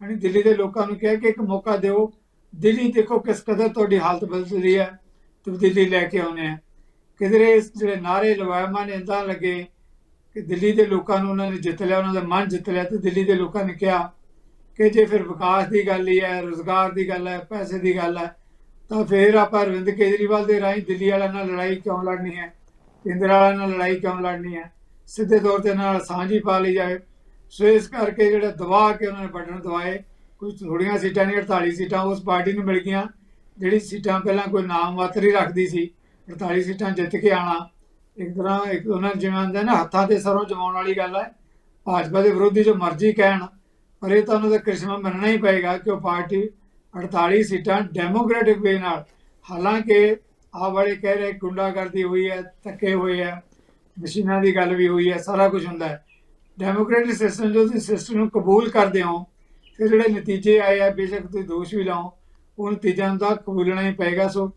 ਯਾਨੀ ਦਿੱਲੀ ਦੇ ਲੋਕਾਂ ਨੂੰ ਕਿਹਾ ਕਿ ਇੱਕ ਮੌਕਾ ਦਿਓ। ਦਿੱਲੀ ਦੇਖੋ ਕਿਸ ਕਦਰ ਤੁਹਾਡੀ ਹਾਲਤ ਬਦਲ ਰਹੀ ਹੈ ਤਬਦੀਲੀ ਲੈ ਕੇ ਆਉਨੇ ਆ। ਕਿਧਰੇ ਜਿਹੜੇ ਨਾਰੇ ਲਵਾਏ, ਮਨ ਇੰਦਾਂ ਲੱਗੇ ਕਿ ਦਿੱਲੀ ਦੇ ਲੋਕਾਂ ਨੂੰ ਉਹਨਾਂ ਨੇ ਜਿੱਤ ਲਿਆ, ਉਹਨਾਂ ਦਾ ਮਨ ਜਿੱਤ ਲਿਆ, ਤੇ ਦਿੱਲੀ ਦੇ ਲੋਕਾਂ ਨੇ ਕਿਹਾ ਕਿ ਜੇ ਫਿਰ ਵਿਕਾਸ ਦੀ ਗੱਲ ਹੀ ਹੈ, ਰੋਜ਼ਗਾਰ ਦੀ ਗੱਲ ਹੈ, ਪੈਸੇ ਦੀ ਗੱਲ ਹੈ, ਤਾਂ ਫਿਰ ਆਪਾਂ ਅਰਵਿੰਦ ਕੇਜਰੀਵਾਲ ਦੇ ਰਾਹੀਂ ਦਿੱਲੀ ਵਾਲਿਆਂ ਨਾਲ ਲੜਾਈ ਕਿਉਂ ਲੜਨੀ ਹੈ, ਕੇਂਦਰ ਵਾਲਿਆਂ ਨਾਲ ਲੜਾਈ ਕਿਉਂ ਲੜਨੀ ਹੈ? ਸਿੱਧੇ ਤੌਰ ਤੇ ਨਾਲ ਸਾਂਝੀ ਪਾ ਲਈ ਜਾਏ। ਸੋ ਇਸ ਕਰਕੇ ਜਿਹੜਾ ਦਬਾ ਕੇ ਉਹਨਾਂ ਨੇ ਬਟਨ ਦਵਾਏ ਕੁਝ ਥੋੜੀਆਂ ਸੀਟਾਂ ਨਹੀਂ 48 ਸੀਟਾਂ ਉਸ ਪਾਰਟੀ ਨੂੰ ਮਿਲ ਗਈਆਂ, ਜਿਹੜੀ ਸੀਟਾਂ ਪਹਿਲਾਂ ਕੋਈ ਨਾਮ ਮਾਤਰ ਹੀ ਰੱਖਦੀ ਸੀ 48 ਸੀਟਾਂ ਜਿੱਤ ਕੇ ਆਣਾ ਇੱਕ ਤਰ੍ਹਾਂ ਇੱਕ ਉਹਨਾਂ ਜਿਵੇਂ ਆਂਦੇ ਨਾ, ਹੱਥਾਂ ਤੇ ਸਰੋਂ ਜਮਾਉਣ ਵਾਲੀ ਗੱਲ ਹੈ, ਭਾਜਪਾ ਦੇ ਵਿਰੋਧੀ ਜੋ ਮਰਜ਼ੀ ਕਹਿਣ, ਪਰ ਇਹ ਤਾਂ ਉਹਨਾਂ ਦਾ ਕ੍ਰਿਸ਼ਮਾ ਮੰਨਣਾ ਹੀ ਪਏਗਾ ਕਿ ਉਹ ਪਾਰਟੀ 48 ਸੀਟਾਂ ਡੈਮੋਕ੍ਰੈਟਿਕ ਵੇ ਨਾਲ, ਹਾਲਾਂਕਿ ਆ ਵਾਲੇ ਕਹਿ ਰਹੇ ਗੁੰਡਾਗਰਦੀ ਹੋਈ ਹੈ, ਧੱਕੇ ਹੋਏ ਹੈ ਮਸ਼ੀਨਾਂ ਦੀ ਗੱਲ ਵੀ ਹੋਈ ਹੈ, ਸਾਰਾ ਕੁਝ ਹੁੰਦਾ ਹੈ। ਡੈਮੋਕ੍ਰੈਟਿਕ ਸਿਸਟਮ ਜੋ ਤੁਸੀਂ ਸਿਸਟਮ ਨੂੰ ਕਬੂਲ ਕਰਦੇ ਹੋ, ਫਿਰ ਜਿਹੜੇ ਨਤੀਜੇ ਆਏ ਆ, ਬੇਸ਼ੱਕ ਤੁਸੀਂ ਦੋਸ਼ ਵੀ ਲਾਓ, ਉਹ ਨਤੀਜਿਆਂ ਨੂੰ ਤਾਂ ਕਬੂਲਣਾ ਹੀ ਪਏਗਾ। ਸੋ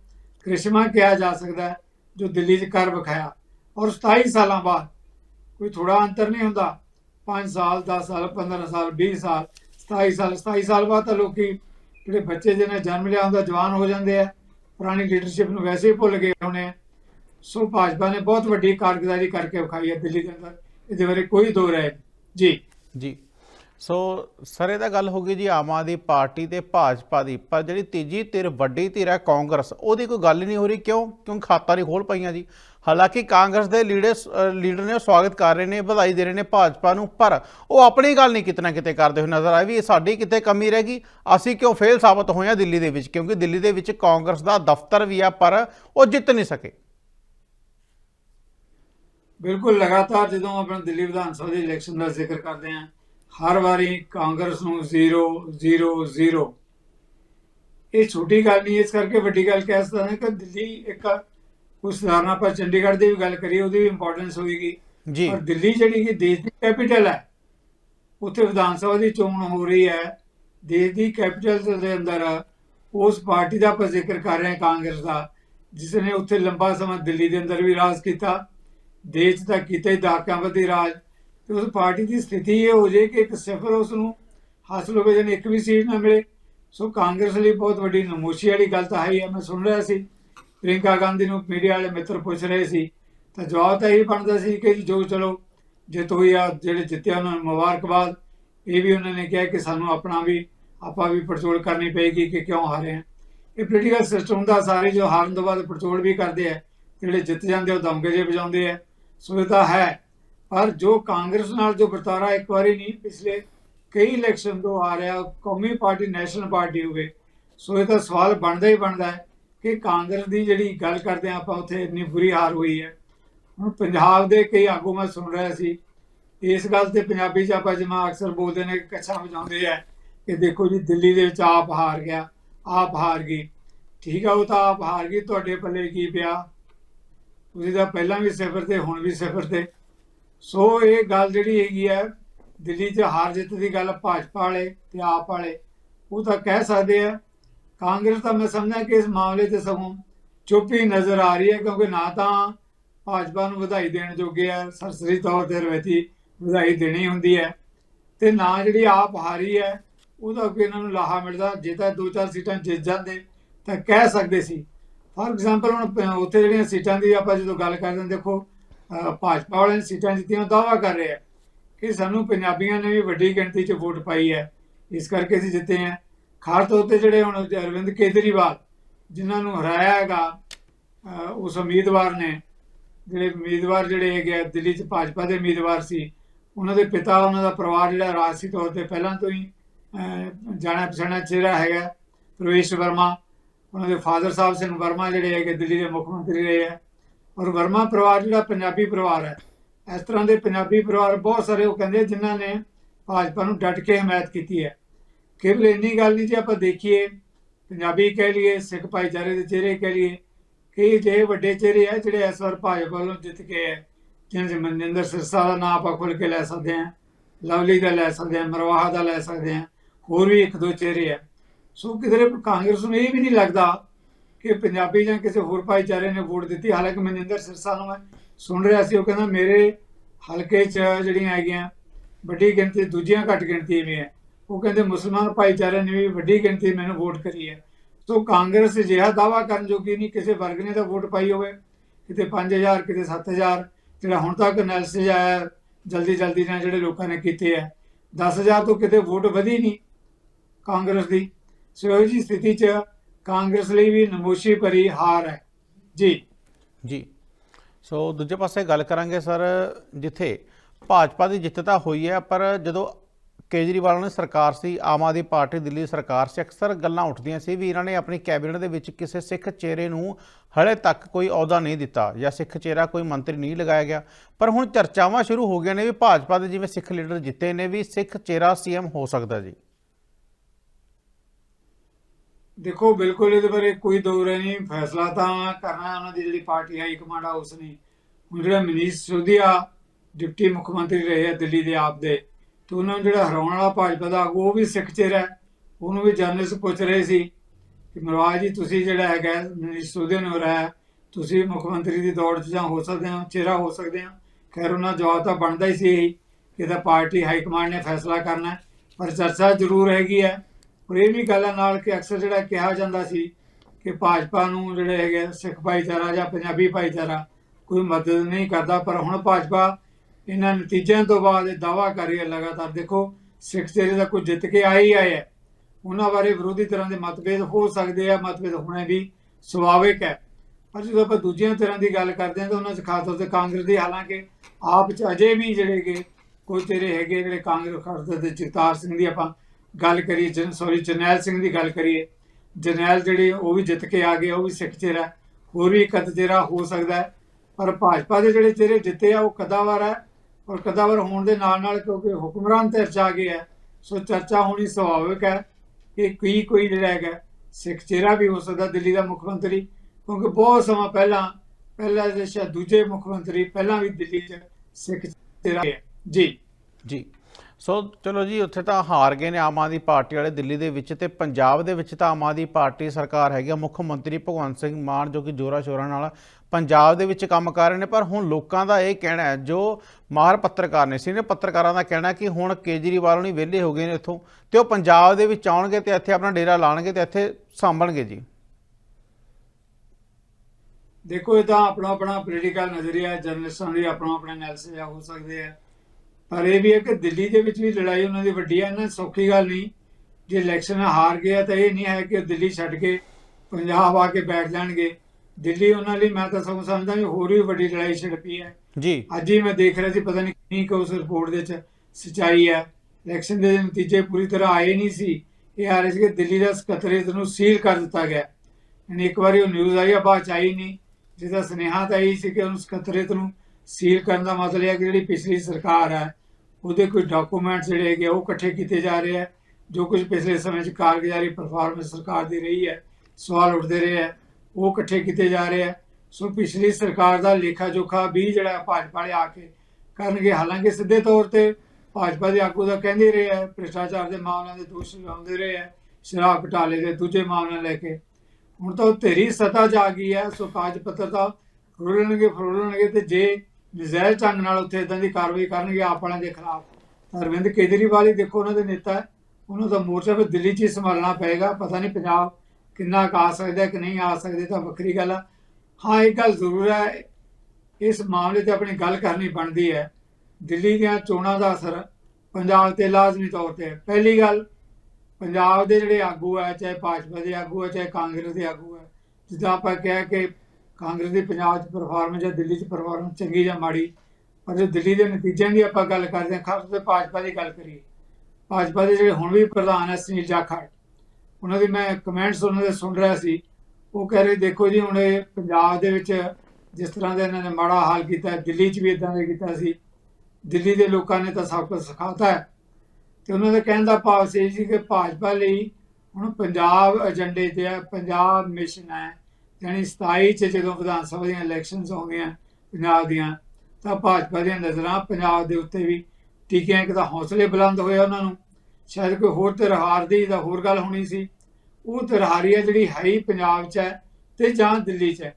ਕ੍ਰਿਸ਼ਮਾ ਕਿਹਾ ਜਾ ਸਕਦਾ ਜੋ ਦਿੱਲੀ 'ਚ ਕਰ ਵਿਖਾਇਆ। ਔਰ 27 ਸਾਲਾਂ ਬਾਅਦ ਕੋਈ ਥੋੜਾ ਅੰਤਰ ਨਹੀਂ ਹੁੰਦਾ। 5 ਸਾਲ 10 ਸਾਲ 15 ਸਾਲ 20 ਸਾਲ 27 ਸਾਲ 27 ਸਾਲ ਬਾਅਦ ਤਾਂ ਲੋਕੀ ਜਿਹੜੇ ਬੱਚੇ ਜਿਹਨੇ ਜਨਮ ਲਿਆ ਹੁੰਦਾ ਜਵਾਨ ਹੋ ਜਾਂਦੇ ਆ। ਪੁਰਾਣੀ ਲੀਡਰਸ਼ਿਪ ਨੂੰ ਵੈਸੇ ਹੀ ਭੁੱਲ ਗਏ ਹੋਣੇ ਆ। ਸੋ ਭਾਜਪਾ ਨੇ ਬਹੁਤ ਵੱਡੀ ਕਾਰਗੁਜ਼ਾਰੀ ਕਰਕੇ ਵਿਖਾਈ ਹੈ ਦਿੱਲੀ ਦੇ ਅੰਦਰ। ਇਹਦੇ ਬਾਰੇ ਕੋਈ ਦੋ ਰਾਏ ਜੀ। ਜੀ। ਸੋ ਸਰ ਇਹਦਾ ਗੱਲ ਹੋ ਗਈ ਜੀ ਆਮ ਆਦਮੀ ਪਾਰਟੀ ਤੇ ਭਾਜਪਾ ਦੀ। ਪਰ ਜਿਹੜੀ ਤੀਜੀ ਧਿਰ, ਵੱਡੀ ਧਿਰ ਹੈ ਕਾਂਗਰਸ, ਉਹਦੀ ਕੋਈ ਗੱਲ ਨਹੀਂ ਹੋ ਰਹੀ। ਕਿਉਂ? ਕਿਉਂਕਿ ਖਾਤਾ ਨਹੀਂ ਖੋਲ ਪਈਆਂ ਜੀ? ਹਾਲਾਂਕਿ ਕਾਂਗਰਸ ਦੇ ਲੀਡਰ ਲੀਡਰ ਨੇ ਸਵਾਗਤ ਕਰ ਰਹੇ ਨੇ, ਵਧਾਈ ਦੇ ਰਹੇ ਨੇ ਭਾਜਪਾ ਨੂੰ। ਪਰ ਉਹ ਆਪਣੀ ਗੱਲ ਨਹੀਂ ਕਿਤਨਾ ਕਿਤੇ ਕਰਦੇ ਹੋਏ ਨਜ਼ਰ ਆਏ ਵੀ ਸਾਡੀ ਕਿਤੇ ਕਮੀ ਰਹਿ ਗਈ? ਅਸੀਂ ਕਿਉਂ ਫੇਲ ਸਾਬਤ ਹੋਏ ਹਾਂ ਦਿੱਲੀ ਦੇ ਵਿੱਚ? ਕਿਉਂਕਿ ਦਿੱਲੀ ਦੇ ਵਿੱਚ ਕਾਂਗਰਸ ਦਾ ਦਫ਼ਤਰ ਵੀ ਆ, ਪਰ ਉਹ ਜਿੱਤ ਨਹੀਂ ਸਕੇ। ਬਿਲਕੁਲ ਲਗਾਤਾਰ ਜਦੋਂ ਆਪਣਾ ਦਿੱਲੀ ਵਿਧਾਨ ਸਭਾ ਦੇ ਇਲੈਕਸ਼ਨ ਦਾ ਜ਼ਿਕਰ ਕਰਦੇ ਹਾਂ ਹਰ ਵਾਰੀ ਕਾਂਗਰਸ ਨੂੰ 0 0 0 ਇਹ ਛੋਟੀ ਗੱਲ ਨਹੀਂ ਇਸ ਕਰਕੇ ਵੱਡੀ ਗੱਲ ਕਹਿ ਸਕਦਾ ਹਾਂ ਕਿ ਦਿੱਲੀ ਇੱਕ ਕੁਝ ਸੁਧਾਰਨਾ ਪਰ ਚੰਡੀਗੜ੍ਹ ਦੀ ਵੀ ਗੱਲ ਕਰੀਏ ਉਹਦੀ ਵੀ ਇੰਪੋਰਟੈਂਸ ਹੋਏਗੀ। ਜੀ। ਪਰ ਦਿੱਲੀ ਜਿਹੜੀ ਕਿ ਦੇਸ਼ ਦੀ ਕੈਪੀਟਲ ਹੈ ਉੱਥੇ ਵਿਧਾਨ ਸਭਾ ਦੀ ਚੋਣ ਹੋ ਰਹੀ ਹੈ ਦੇਸ਼ ਦੀ ਕੈਪੀਟਲ ਦੇ ਅੰਦਰ ਉਸ ਪਾਰਟੀ ਦਾ ਆਪਾਂ ਜ਼ਿਕਰ ਕਰ ਰਹੇ ਹਾਂ ਕਾਂਗਰਸ ਦਾ ਜਿਸ ਨੇ ਉੱਥੇ ਲੰਬਾ ਸਮਾਂ ਦਿੱਲੀ ਦੇ ਅੰਦਰ ਵੀ ਰਾਜ ਕੀਤਾ। ਦੇਸ਼ ਦਾ ਕੀਤਾ ਹੀ ਦਹਾਕਿਆਂਵਤੀ ਰਾਜ, ਤੇ ਉਸ ਪਾਰਟੀ ਦੀ ਸਥਿਤੀ ਇਹ ਹੋ ਜੇ ਕਿ ਇੱਕ ਸਿਫਰ ਉਸ ਨੂੰ ਹਾਸਲ ਹੋਵੇ ਜਨ ਇੱਕ ਵੀ ਸੀਟ ਨਾ ਮਿਲੇ। ਸੋ ਕਾਂਗਰਸ ਲਈ ਬਹੁਤ ਵੱਡੀ ਨਮੋਸ਼ੀ ਵਾਲੀ ਗੱਲ ਤਾਂ ਹੈ ਹੀ ਹੈ ਮੈਂ ਸੁਣ ਰਿਹਾ ਸੀ। ਪ੍ਰਿੰਕਾ ਗਾਂਧੀ ਨੂੰ ਮੀਡੀਆ ਵਾਲੇ ਮਿੱਤਰ ਪੁੱਛ ਰਹੇ ਸੀ। ਤਾਂ ਜਵਾਬ ਤਾਂ ਇਹ ਬਣਦਾ ਸੀ ਕਿ ਜੋ ਚਲੋ ਜਿੱਤ ਹੋਈ ਆ ਜਿਹੜੇ ਜਿੱਤਿਆ ਉਹਨਾਂ ਨੂੰ ਮੁਬਾਰਕਬਾਦ, ਇਹ ਵੀ ਉਹਨਾਂ ਨੇ ਕਿਹਾ ਕਿ ਸਾਨੂੰ ਆਪਣਾ ਵੀ, ਆਪਾਂ ਵੀ ਪੜਚੋਲ ਕਰਨੀ ਪਏਗੀ ਕਿ ਕਿਉਂ ਹਾਰੇ ਆ। ਇਹ ਪੋਲੀਟੀਕਲ ਸਿਸਟਮ ਦਾ ਸਾਰੇ ਜੋ ਹਾਰਨ ਤੋਂ ਬਾਅਦ ਪੜਚੋਲ ਵੀ ਕਰਦੇ ਆ, ਜਿਹੜੇ ਜਿੱਤ ਜਾਂਦੇ ਉਹ ਦਮਕੇ ਜੇ ਵਜਾਉਂਦੇ ਆ। ਸੋ ਤਾਂ ਹੈ। ਪਰ ਜੋ ਕਾਂਗਰਸ ਨਾਲ ਜੋ ਵਰਤਾਰਾ ਇੱਕ ਵਾਰੀ ਨਹੀਂ, ਪਿਛਲੇ ਕਈ ਇਲੈਕਸ਼ਨ ਤੋਂ ਆ ਰਿਹਾ, ਕੌਮੀ ਪਾਰਟੀ, ਨੈਸ਼ਨਲ ਪਾਰਟੀ ਹੋਵੇ, ਸੋ ਇਹ ਤਾਂ ਸਵਾਲ ਬਣਦਾ ਹੀ ਬਣਦਾ ਹੈ ਕਿ ਕਾਂਗਰਸ ਦੀ ਜਿਹੜੀ ਗੱਲ ਕਰਦੇ ਆ ਆਪਾਂ, ਉੱਥੇ ਇੰਨੀ ਬੁਰੀ ਹਾਰ ਹੋਈ ਹੈ। ਹੁਣ ਪੰਜਾਬ ਦੇ ਕਈ ਆਗੂ ਮੈਂ ਸੁਣ ਰਿਹਾ ਸੀ, ਇਸ ਗੱਲ ਤੇ ਪੰਜਾਬੀ ਚ ਆਪਾਂ ਜਿਵੇਂ ਅਕਸਰ ਬੋਲਦੇ ਨੇ, ਕੱਛਾ ਵਜਾਉਂਦੇ ਆ ਕਿ ਦੇਖੋ ਜੀ, ਦਿੱਲੀ ਦੇ ਵਿੱਚ ਆਪ ਹਾਰ ਗਿਆ, ਆਪ ਹਾਰ ਗਈ। ਠੀਕ ਆ, ਉਹ ਤਾਂ ਆਪ ਹਾਰ ਗਈ, ਤੁਹਾਡੇ ਪੱਲੇ ਕੀ ਪਿਆ? ਤੁਸੀਂ ਤਾਂ ਪਹਿਲਾਂ ਵੀ ਸਿਫਰ ਤੇ, ਹੁਣ ਵੀ ਸਿਫਰ ਤੇ। ਸੋ ਇਹ ਗੱਲ ਜਿਹੜੀ ਹੈਗੀ ਹੈ ਦਿੱਲੀ 'ਚ ਹਾਰ ਜਿੱਤ ਦੀ ਗੱਲ ਭਾਜਪਾ ਵਾਲੇ ਤੇ ਆਪ ਵਾਲੇ, ਉਹ ਤਾਂ ਕਹਿ ਸਕਦੇ ਆ। ਕਾਂਗਰਸ ਤਾਂ ਮੈਂ ਸਮਝਦਾ ਕਿ ਇਸ ਮਾਮਲੇ ਤੇ ਸਗੋਂ ਚੁੱਪ ਹੀ ਨਜ਼ਰ ਆ ਰਹੀ ਹੈ, ਕਿਉਂਕਿ ਨਾ ਤਾਂ ਭਾਜਪਾ ਨੂੰ ਵਧਾਈ ਦੇਣ ਜੋਗੇ ਆ, ਸਰਸਰੀ ਤੌਰ ਤੇ ਰਵੈਤੀ ਵਧਾਈ ਦੇਣੀ ਹੁੰਦੀ ਹੈ। ਤੇ ਨਾ ਜਿਹੜੀ ਆਪ ਹਾਰੀ ਹੈ, ਉਹਦਾ ਕੋਈ ਇਹਨਾਂ ਨੂੰ ਲਾਹਾ ਮਿਲਦਾ। ਜੇ ਤਾਂ ਦੋ ਚਾਰ ਸੀਟਾਂ ਜਿੱਤ ਜਾਂਦੇ, ਤਾਂ ਕਹਿ ਸਕਦੇ ਸੀ। ਫਾਰ ਐਗਜ਼ਾਮਪਲ ਹੁਣ ਉੱਥੇ ਜਿਹੜੀਆਂ ਸੀਟਾਂ ਦੀ ਆਪਾਂ ਜਦੋਂ ਗੱਲ ਕਰਦੇ ਹਾਂ ਦੇਖੋ ਭਾਜਪਾ ਵਾਲਿਆਂ ਨੇ ਸੀਟਾਂ ਜਿੱਤੀਆਂ ਦਾਵਾ ਕਰ ਰਹੇ ਆ ਕਿ ਸਾਨੂੰ ਪੰਜਾਬੀਆਂ ਨੇ ਵੀ ਵੱਡੀ ਗਿਣਤੀ 'ਚ ਵੋਟ ਪਾਈ ਹੈ। ਇਸ ਕਰਕੇ ਅਸੀਂ ਜਿੱਤੇ ਹਾਂ। ਖਾਸ ਤੌਰ ਤੇ ਜਿਹੜੇ ਹੁਣ ਅਰਵਿੰਦ ਕੇਜਰੀਵਾਲ ਜਿਨ੍ਹਾਂ ਨੂੰ ਹਰਾਇਆ ਹੈਗਾ ਉਸ ਉਮੀਦਵਾਰ ਨੇ ਜਿਹੜੇ ਉਮੀਦਵਾਰ ਜਿਹੜੇ ਹੈਗੇ ਆ, ਦਿੱਲੀ 'ਚ ਭਾਜਪਾ ਦੇ ਉਮੀਦਵਾਰ ਸੀ ਉਹਨਾਂ ਦੇ ਪਿਤਾ ਉਹਨਾਂ ਦਾ ਪਰਿਵਾਰ ਜਿਹੜਾ ਰਾਜਸੀ ਤੌਰ ਤੇ ਪਹਿਲਾਂ ਤੋਂ ਹੀ ਜਾਣਾ ਜਾਣਿਆ ਪਛਾਣਿਆ ਚਿਹਰਾ ਹੈਗਾ। ਪ੍ਰਵੇਸ਼ ਵਰਮਾ ਉਹਨਾਂ ਦੇ ਫਾਦਰ ਸਾਹਿਬ ਸਿੰਘ ਵਰਮਾ ਜਿਹੜੇ ਹੈਗੇ ਦਿੱਲੀ ਦੇ ਮੁੱਖ ਮੰਤਰੀ ਰਹੇ ਆ। ਔਰ ਵਰਮਾ ਪਰਿਵਾਰ ਜਿਹੜਾ ਪੰਜਾਬੀ ਪਰਿਵਾਰ ਹੈ। ਇਸ ਤਰ੍ਹਾਂ ਦੇ ਪੰਜਾਬੀ ਪਰਿਵਾਰ ਬਹੁਤ ਸਾਰੇ ਉਹ ਕਹਿੰਦੇ ਜਿਨ੍ਹਾਂ ਨੇ ਭਾਜਪਾ ਨੂੰ ਡਟ ਕੇ ਹਮਾਇਤ ਕੀਤੀ ਹੈ। ਕੇਵਲ ਇੰਨੀ ਗੱਲ ਨਹੀਂ ਜੇ ਆਪਾਂ ਦੇਖੀਏ, ਪੰਜਾਬੀ ਕਹਿ ਲਈਏ, ਸਿੱਖ ਭਾਈਚਾਰੇ ਦੇ ਚਿਹਰੇ ਕਹਿ ਲਈਏ ਕਈ ਜੇ ਵੱਡੇ ਚਿਹਰੇ ਆ ਜਿਹੜੇ ਇਸ ਵਾਰ ਭਾਜਪਾ ਵੱਲੋਂ ਜਿੱਤ ਕੇ ਹੈ ਜਿਵੇਂ ਕਿ ਮਨਜਿੰਦਰ ਸਿਰਸਾ ਦਾ ਨਾਮ ਆਪਾਂ ਖੁੱਲ ਕੇ ਲੈ ਸਕਦੇ ਹਾਂ, ਲਵਲੀ ਦਾ ਲੈ ਸਕਦੇ ਹਾਂ, ਮਰਵਾਹਾ ਦਾ ਲੈ ਸਕਦੇ ਹਾਂ, ਹੋਰ ਵੀ ਇੱਕ ਦੋ ਚਿਹਰੇ ਆ। ਸੋ ਕਿਧਰੇ ਕਾਂਗਰਸ ਨੂੰ ਇਹ ਵੀ ਨਹੀਂ ਲੱਗਦਾ ਕਿ ਪੰਜਾਬੀ ਜਾਂ ਕਿਸੇ ਹੋਰ ਭਾਈਚਾਰੇ ਨੇ ਵੋਟ ਦਿੱਤੀ। ਹਾਲਾਂਕਿ ਮਨਜਿੰਦਰ ਸਿਰਸਾ ਨੂੰ ਮੈਂ ਸੁਣ ਰਿਹਾ ਸੀ, ਉਹ ਕਹਿੰਦਾ, ਮੇਰੇ ਹਲਕੇ 'ਚ ਜਿਹੜੀਆਂ ਹੈਗੀਆਂ ਵੱਡੀ ਗਿਣਤੀ, ਦੂਜੀਆਂ ਘੱਟ ਗਿਣਤੀ ਵੀ ਹੈ। ਉਹ ਕਹਿੰਦੇ, ਮੁਸਲਮਾਨ ਭਾਈਚਾਰੇ ਨੇ ਵੀ ਵੱਡੀ ਗਿਣਤੀ ਮੈਨੂੰ ਵੋਟ ਕਰੀ ਹੈ। ਸੋ ਕਾਂਗਰਸ ਅਜਿਹਾ ਦਾਵਾ ਕਰਨ ਜੋਗੀ ਨਹੀਂ, ਕਿਸੇ ਵਰਗ ਨੇ ਤਾਂ ਵੋਟ ਪਾਈ ਹੋਵੇ। ਕਿਤੇ 5000 ਕਿਤੇ 7000 ਜਿਹੜਾ ਹੁਣ ਤੱਕ ਐਨਾਲਿਸਿਸ ਆਇਆ ਜਲਦੀ ਜਲਦੀ ਨਾਲ ਜਿਹੜੇ ਲੋਕਾਂ ਨੇ ਕੀਤੇ ਆ 10000 ਤੋਂ ਕਿਤੇ ਵੋਟ ਵਧੀ ਨਹੀਂ ਕਾਂਗਰਸ ਦੀ। ਸੋ ਇਹੋ ਸਥਿਤੀ 'ਚ ਕਾਂਗਰਸ ਲਈ ਵੀ ਨਮੋਸ਼ੀ ਭਰੀ ਹਾਰ ਹੈ। ਜੀ। ਜੀ। ਸੋ ਦੂਜੇ ਪਾਸੇ ਗੱਲ ਕਰਾਂਗੇ ਸਰ, ਜਿੱਥੇ ਭਾਜਪਾ ਦੀ ਜਿੱਤ ਤਾਂ ਹੋਈ ਹੈ, ਪਰ ਜਦੋਂ ਕੇਜਰੀਵਾਲ ਨੇ ਸਰਕਾਰ ਸੀ, ਆਮ ਆਦਮੀ ਪਾਰਟੀ ਦਿੱਲੀ ਸਰਕਾਰ ਸੀ, ਅਕਸਰ ਗੱਲਾਂ ਉੱਠਦੀਆਂ ਸੀ ਵੀ ਇਹਨਾਂ ਨੇ ਆਪਣੀ ਕੈਬਨਿਟ ਦੇ ਵਿੱਚ ਕਿਸੇ ਸਿੱਖ ਚਿਹਰੇ ਨੂੰ ਹਲੇ ਤੱਕ ਕੋਈ ਅਹੁਦਾ ਨਹੀਂ ਦਿੱਤਾ ਜਾਂ ਸਿੱਖ ਚਿਹਰਾ ਕੋਈ ਮੰਤਰੀ ਨਹੀਂ ਲਗਾਇਆ ਗਿਆ। ਪਰ ਹੁਣ ਚਰਚਾਵਾਂ ਸ਼ੁਰੂ ਹੋ ਗਈਆਂ ਨੇ ਵੀ ਭਾਜਪਾ ਦੇ ਜਿਵੇਂ ਸਿੱਖ ਲੀਡਰ ਜਿੱਤੇ ਨੇ, ਵੀ ਸਿੱਖ ਚਿਹਰਾ ਸੀਐਮ ਹੋ ਸਕਦਾ ਜੀ। ਦੇਖੋ, ਬਿਲਕੁਲ ਇਹਦੇ ਬਾਰੇ ਕੋਈ ਦੋ ਰਾਏ ਨਹੀਂ, ਫੈਸਲਾ ਤਾਂ ਕਰਨਾ ਉਹਨਾਂ ਦੀ ਜਿਹੜੀ ਪਾਰਟੀ ਹਾਈ ਕਮਾਂਡ ਆ ਉਸ ਨੇ। ਹੁਣ ਜਿਹੜਾ ਮਨੀਸ਼ ਸਿਸੋਦੀਆ ਡਿਪਟੀ ਮੁੱਖ ਮੰਤਰੀ ਰਹੇ ਆ ਦਿੱਲੀ ਦੇ ਆਪ ਦੇ, ਤੇ ਉਹਨਾਂ ਨੂੰ ਜਿਹੜਾ ਹਰਾਉਣ ਵਾਲਾ ਭਾਜਪਾ ਦਾ ਆਗੂ, ਉਹ ਵੀ ਸਿੱਖ ਚਿਹਰਾ ਉਹਨੂੰ ਵੀ ਜਰਨਲਿਸਟ ਪੁੱਛ ਰਹੇ ਸੀ ਕਿ ਮਰਵਾਜ ਜੀ, ਤੁਸੀਂ ਜਿਹੜਾ ਹੈਗਾ ਮਨੀਸ਼ ਸਿਸੋਦੀਆ ਨੂੰ ਹਰਾਇਆ, ਤੁਸੀਂ ਮੁੱਖ ਮੰਤਰੀ ਦੀ ਦੌੜ 'ਚ ਜਾਂ ਹੋ ਸਕਦੇ ਹੋ, ਚਿਹਰਾ ਹੋ ਸਕਦੇ ਹੋ। ਖੈਰ, ਉਹਨਾਂ ਜਵਾਬ ਤਾਂ ਬਣਦਾ ਹੀ ਸੀ ਇਹੀ ਕਿ ਤਾਂ ਪਾਰਟੀ ਹਾਈ ਕਮਾਂਡ ਨੇ ਫੈਸਲਾ ਕਰਨਾ ਪਰ ਚਰਚਾ ਜ਼ਰੂਰ ਹੈਗੀ ਹੈ। ਪਰ ਇਹ ਵੀ ਗੱਲ ਨਾਲ ਕਿ ਅਕਸਰ ਜਿਹੜਾ ਕਿਹਾ ਜਾਂਦਾ ਸੀ ਕਿ ਭਾਜਪਾ ਨੂੰ ਜਿਹੜੇ ਹੈਗੇ ਸਿੱਖ ਭਾਈਚਾਰਾ ਜਾਂ ਪੰਜਾਬੀ ਭਾਈਚਾਰਾ ਕੋਈ ਮਦਦ ਨਹੀਂ ਕਰਦਾ, ਪਰ ਹੁਣ ਭਾਜਪਾ ਇਹਨਾਂ ਨਤੀਜਿਆਂ ਤੋਂ ਬਾਅਦ ਇਹ ਦਾਵਾ ਕਰ ਰਹੀ ਹੈ ਲਗਾਤਾਰ। ਦੇਖੋ, ਸਿੱਖ ਚਿਹਰੇ ਦਾ ਕੋਈ ਜਿੱਤ ਕੇ ਆਏ ਹੀ ਆਏ ਹੈ। ਉਹਨਾਂ ਬਾਰੇ ਵਿਰੋਧੀ ਤਰ੍ਹਾਂ ਦੇ ਮਤਭੇਦ ਹੋ ਸਕਦੇ ਆ, ਮਤਭੇਦ ਹੋਣੇ ਵੀ ਸੁਭਾਵਿਕ ਹੈ। ਪਰ ਜਦੋਂ ਆਪਾਂ ਦੂਜੀਆਂ ਤਰ੍ਹਾਂ ਦੀ ਗੱਲ ਕਰਦੇ ਹਾਂ ਤਾਂ ਉਹਨਾਂ 'ਚ ਖਾਸ ਤੌਰ ਤੇ ਕਾਂਗਰਸ ਦੀ, ਹਾਲਾਂਕਿ ਆਪ 'ਚ ਅਜੇ ਵੀ ਜਿਹੜੇ ਕਿ ਕੋਈ ਚਿਹਰੇ ਹੈਗੇ ਜਿਹੜੇ ਕਾਂਗਰਸ ਖਾਸ ਤੇ ਜਗਤਾਰ ਸਿੰਘ ਦੀ ਆਪਾਂ ਗੱਲ ਕਰੀਏ, ਜਨ ਸੌਰੀ ਜਰਨੈਲ ਸਿੰਘ ਦੀ ਗੱਲ ਕਰੀਏ, ਜਰਨੈਲ ਜਿਹੜੇ ਉਹ ਵੀ ਜਿੱਤ ਕੇ ਆ ਗਏ, ਉਹ ਵੀ ਸਿੱਖ ਚਿਹਰਾ ਹੋਰ ਵੀ ਇੱਕ ਚਿਹਰਾ ਹੋ ਸਕਦਾ ਪਰ ਭਾਜਪਾ ਦੇ ਜਿਹੜੇ ਚਿਹਰੇ ਜਿੱਤੇ ਆ, ਉਹ ਕਦਾਵਾਰ ਹੈ ਔਰ ਕਦਾਵਰ ਹੋਣ ਦੇ ਨਾਲ ਨਾਲ ਕਿਉਂਕਿ ਹੁਕਮਰਾਨ ਧਿਰ 'ਚ ਆ ਗਏ ਹੈ, ਸੋ ਚਰਚਾ ਹੋਣੀ ਸੁਭਾਵਿਕ ਹੈ ਕਿ ਕੀ ਕੋਈ ਜਿਹੜਾ ਹੈਗਾ ਸਿੱਖ ਚਿਹਰਾ ਵੀ ਹੋ ਸਕਦਾ ਦਿੱਲੀ ਦਾ ਮੁੱਖ ਮੰਤਰੀ, ਕਿਉਂਕਿ ਬਹੁਤ ਸਮਾਂ ਪਹਿਲਾਂ ਪਹਿਲਾਂ ਦੇ ਸ਼ਾਇਦ ਦੂਜੇ ਮੁੱਖ ਮੰਤਰੀ ਪਹਿਲਾਂ ਵੀ ਦਿੱਲੀ 'ਚ ਸਿੱਖ ਚਿਹਰਾ ਜੀ। ਜੀ। ਸੋ ਚਲੋ ਜੀ, ਉੱਥੇ ਤਾਂ ਹਾਰ ਗਏ ਨੇ ਆਮ ਆਦਮੀ ਪਾਰਟੀ ਵਾਲੇ ਦਿੱਲੀ ਦੇ ਵਿੱਚ ਤੇ ਪੰਜਾਬ ਦੇ ਵਿੱਚ ਤਾਂ ਆਮ ਆਦਮੀ ਪਾਰਟੀ ਸਰਕਾਰ ਹੈਗੀ ਆ। ਮੁੱਖ ਮੰਤਰੀ ਭਗਵੰਤ ਸਿੰਘ ਮਾਨ ਜੋ ਕਿ ਜੋਰਾ ਸ਼ੋਰਾਂ ਨਾਲ ਪੰਜਾਬ ਦੇ ਵਿੱਚ ਕੰਮ ਕਰ ਰਹੇ ਨੇ, ਪਰ ਹੁਣ ਲੋਕਾਂ ਦਾ ਇਹ ਕਹਿਣਾ ਹੈ, ਜੋ ਮਾਹਰ ਪੱਤਰਕਾਰ ਨੇ, ਸੀਨੀਅਰ ਪੱਤਰਕਾਰਾਂ ਦਾ ਕਹਿਣਾ ਕਿ ਹੁਣ ਕੇਜਰੀਵਾਲ ਨਹੀਂ ਵਿਹਲੇ ਹੋ ਗਏ ਨੇ ਇੱਥੋਂ ਤੇ ਉਹ ਪੰਜਾਬ ਦੇ ਵਿੱਚ ਆਉਣਗੇ ਤੇ ਇੱਥੇ ਆਪਣਾ ਡੇਰਾ ਲਾਣਗੇ ਤੇ ਇੱਥੇ ਸਾਂਭਣਗੇ ਜੀ। ਦੇਖੋ, ਇਹ ਤਾਂ ਆਪਣਾ ਆਪਣਾ ਪੋਲੀਟੀਕਲ ਨਜ਼ਰੀਆ ਹੈ ਜਰਨਲਿਸਟਾਂ ਦੀ ਆਪਣਾ ਆਪਣਾ ਐਨਾਲਿਸਿਸ ਹੋ ਸਕਦੇ ਆ। ਪਰ ਇਹ ਵੀ ਹੈ ਕਿ ਦਿੱਲੀ ਦੇ ਵਿੱਚ ਵੀ ਲੜਾਈ ਉਹਨਾਂ ਦੀ ਵੱਡੀ ਹੈ ਇਹਨਾਂ ਸੌਖੀ ਗੱਲ ਨਹੀਂ। ਜੇ ਇਲੈਕਸ਼ਨ ਹਾਰ ਗਿਆ ਤਾਂ ਇਹ ਨਹੀਂ ਹੈ ਕਿ ਦਿੱਲੀ ਛੱਡ ਕੇ ਪੰਜਾਬ ਆ ਕੇ ਬੈਠ ਜਾਣਗੇ। ਦਿੱਲੀ ਉਹਨਾਂ ਲਈ ਮੈਂ ਤਾਂ ਸਗੋਂ ਸਮਝਦਾ ਵੀ ਹੋਰ ਵੀ ਵੱਡੀ ਲੜਾਈ ਛਿੜ ਪਈ ਹੈ। ਜੀ। ਅੱਜ ਹੀ ਮੈਂ ਦੇਖ ਰਿਹਾ ਸੀ ਪਤਾ ਨਹੀਂ ਕਿੰਨੀ ਕੁ ਉਸ ਰਿਪੋਰਟ ਦੇ ਵਿੱਚ ਸਚਾਈ ਹੈ। ਇਲੈਕਸ਼ਨ ਦੇ ਨਤੀਜੇ ਪੂਰੀ ਤਰ੍ਹਾਂ ਆਏ ਨਹੀਂ ਸੀ। ਇਹ ਆ ਰਿਹਾ ਸੀ ਕਿ ਦਿੱਲੀ ਦਾ ਸਕੱਤਰੇਤ ਨੂੰ ਸੀਲ ਕਰ ਦਿੱਤਾ ਗਿਆ। ਯਾਨੀ ਇੱਕ ਵਾਰੀ ਉਹ ਨਿਊਜ਼ ਆਈ ਆ ਬਾਅਦ ਆਈ ਨਹੀਂ। ਜਿਹਦਾ ਸੁਨੇਹਾ ਤਾਂ ਇਹ ਸੀ ਕਿ ਉਹਨੂੰ ਸਕੱਤਰੇਤ ਨੂੰ ਸੀਲ ਕਰਨ ਦਾ ਮਤਲਬ ਹੈ ਕਿ ਜਿਹੜੀ ਪਿਛਲੀ ਸਰਕਾਰ ਹੈ ਉਹਦੇ ਕੋਈ ਡਾਕੂਮੈਂਟਸ ਜਿਹੜੇ ਹੈਗੇ ਆ ਉਹ ਇਕੱਠੇ ਕੀਤੇ ਜਾ ਰਹੇ ਆ, ਜੋ ਕੁਝ ਪਿਛਲੇ ਸਮੇਂ 'ਚ ਕਾਰਗੁਜ਼ਾਰੀ ਪਰਫਾਰਮੈਂਸ ਸਰਕਾਰ ਦੀ ਰਹੀ ਹੈ, ਸਵਾਲ ਉੱਠਦੇ ਰਹੇ ਆ, ਉਹ ਇਕੱਠੇ ਕੀਤੇ ਜਾ ਰਹੇ ਆ। ਸੋ ਪਿਛਲੀ ਸਰਕਾਰ ਦਾ ਲੇਖਾ ਜੋਖਾ ਵੀ ਜਿਹੜਾ ਭਾਜਪਾ ਨੇ ਆ ਕੇ ਕਰਨਗੇ, ਹਾਲਾਂਕਿ ਸਿੱਧੇ ਤੌਰ ਤੇ ਭਾਜਪਾ ਦੇ ਆਗੂ ਦਾ ਕਹਿੰਦੇ ਰਹੇ ਆ, ਭ੍ਰਿਸ਼ਟਾਚਾਰ ਦੇ ਮਾਮਲਿਆਂ ਦੇ ਦੋਸ਼ ਲਗਾਉਂਦੇ ਰਹੇ ਆ, ਸ਼ਰਾਬ ਘੁਟਾਲੇ ਦੇ ਦੂਜੇ ਮਾਮਲਿਆਂ ਲੈ ਕੇ। ਹੁਣ ਤਾਂ ਉਹ ਤੇਰੀ ਸਤਾ ਜਾ ਗਈ ਹੈ, ਸੋ ਕਾਜ ਪੱਤਰ ਤਾਂ ਫਰੋਲਣਗੇ ਫਰੋਲਣਗੇ ਤੇ ਜੇ ਨਜ਼ਾਇਰ ਢੰਗ ਨਾਲ ਉੱਥੇ ਇਦਾਂ ਦੀ ਕਾਰਵਾਈ ਕਰਨਗੇ, ਆਪ ਵਾਲਿਆਂ ਦੇ ਖਿਲਾਫ। ਅਰਵਿੰਦ ਕੇਜਰੀਵਾਲ ਹੀ ਦੇਖੋ ਉਹਨਾਂ ਦੇ ਨੇਤਾ ਹੈ ਉਹਨੂੰ ਤਾਂ ਮੋਰਚਾ ਫਿਰ ਦਿੱਲੀ 'ਚ ਹੀ ਸੰਭਾਲਣਾ ਪਏਗਾ। ਪਤਾ ਨਹੀਂ ਪੰਜਾਬ ਕਿੰਨਾ ਕੁ ਆ ਸਕਦਾ ਕਿ ਨਹੀਂ ਆ ਸਕਦੇ ਤਾਂ ਵੱਖਰੀ ਗੱਲ ਆ। ਹਾਂ, ਇੱਕ ਗੱਲ ਜ਼ਰੂਰ ਹੈ, ਇਸ ਮਾਮਲੇ ਤੇ ਆਪਣੀ ਗੱਲ ਕਰਨੀ ਬਣਦੀ ਹੈ। ਦਿੱਲੀ ਦੀਆਂ ਚੋਣਾਂ ਦਾ ਅਸਰ ਪੰਜਾਬ ਤੇ ਲਾਜ਼ਮੀ ਤੌਰ ਤੇ ਪਹਿਲੀ ਗੱਲ, ਪੰਜਾਬ ਦੇ ਜਿਹੜੇ ਆਗੂ ਹੈ, ਚਾਹੇ ਭਾਜਪਾ ਦੇ ਆਗੂ ਹੈ, ਚਾਹੇ ਕਾਂਗਰਸ ਦੇ ਆਗੂ ਹੈ, ਜਿੱਦਾਂ ਆਪਾਂ ਕਿਹਾ ਕਿ ਕਾਂਗਰਸ ਦੀ ਪੰਜਾਬ 'ਚ ਪਰਫਾਰਮੈਂਸ ਜਾਂ ਦਿੱਲੀ 'ਚ ਪਰਫਾਰਮੈਂਸ ਚੰਗੀ ਜਾਂ ਮਾੜੀ, ਪਰ ਜੇ ਦਿੱਲੀ ਦੇ ਨਤੀਜਿਆਂ ਦੀ ਆਪਾਂ ਗੱਲ ਕਰਦੇ ਹਾਂ, ਖਾਸ ਤੌਰ ਤੇ ਭਾਜਪਾ ਦੀ ਗੱਲ ਕਰੀਏ, ਭਾਜਪਾ ਦੇ ਜਿਹੜੇ ਹੁਣ ਵੀ ਪ੍ਰਧਾਨ ਹੈ ਸੁਨੀਲ ਜਾਖੜ, ਉਹਨਾਂ ਦੀ ਮੈਂ ਕਮੈਂਟਸ ਉਹਨਾਂ ਦੇ ਸੁਣ ਰਿਹਾ ਸੀ, ਉਹ ਕਹਿ ਰਹੇ, ਦੇਖੋ ਜੀ, ਹੁਣ ਇਹ ਪੰਜਾਬ ਦੇ ਵਿੱਚ ਜਿਸ ਤਰ੍ਹਾਂ ਦਾ ਇਹਨਾਂ ਨੇ ਮਾੜਾ ਹਾਲ ਕੀਤਾ, ਦਿੱਲੀ 'ਚ ਵੀ ਇਦਾਂ ਦਾ ਕੀਤਾ ਸੀ, ਦਿੱਲੀ ਦੇ ਲੋਕਾਂ ਨੇ ਤਾਂ ਸਭ ਕੁਝ ਸਿਖਾਤਾ ਹੈ, ਤੇ ਉਹਨਾਂ ਦੇ ਕਹਿਣ ਦਾ ਭਾਵ ਸੀ ਕਿ ਭਾਜਪਾ ਲਈ ਹੁਣ ਪੰਜਾਬ ਏਜੰਡੇ ਤੇ ਹੈ, ਪੰਜਾਬ ਮਿਸ਼ਨ ਹੈ ਯਾਨੀ 27 ਚ ਜਦੋਂ ਵਿਧਾਨ ਸਭਾ ਦੀਆਂ ਇਲੈਕਸ਼ਨਸ ਹੋਣਗੀਆਂ ਪੰਜਾਬ ਦੀਆਂ, ਤਾਂ ਭਾਜਪਾ ਦੀਆਂ ਨਜ਼ਰਾਂ ਪੰਜਾਬ ਦੇ ਉੱਤੇ ਵੀ ਟਿਕੀਆਂ, ਇੱਕ ਤਾਂ ਹੌਸਲੇ ਬੁਲੰਦ ਹੋਏ ਉਹਨਾਂ ਨੂੰ, ਸ਼ਾਇਦ ਕੋਈ ਹੋਰ ਧਿਰ ਦੀ ਤਾਂ ਹੋਰ ਗੱਲ ਹੋਣੀ ਸੀ। ਉਹ ਧਿਰ ਹੈ ਜਿਹੜੀ ਹੈ ਹੀ ਪੰਜਾਬ 'ਚ ਹੈ ਤੇ ਜਾਂ ਦਿੱਲੀ 'ਚ ਹੈ।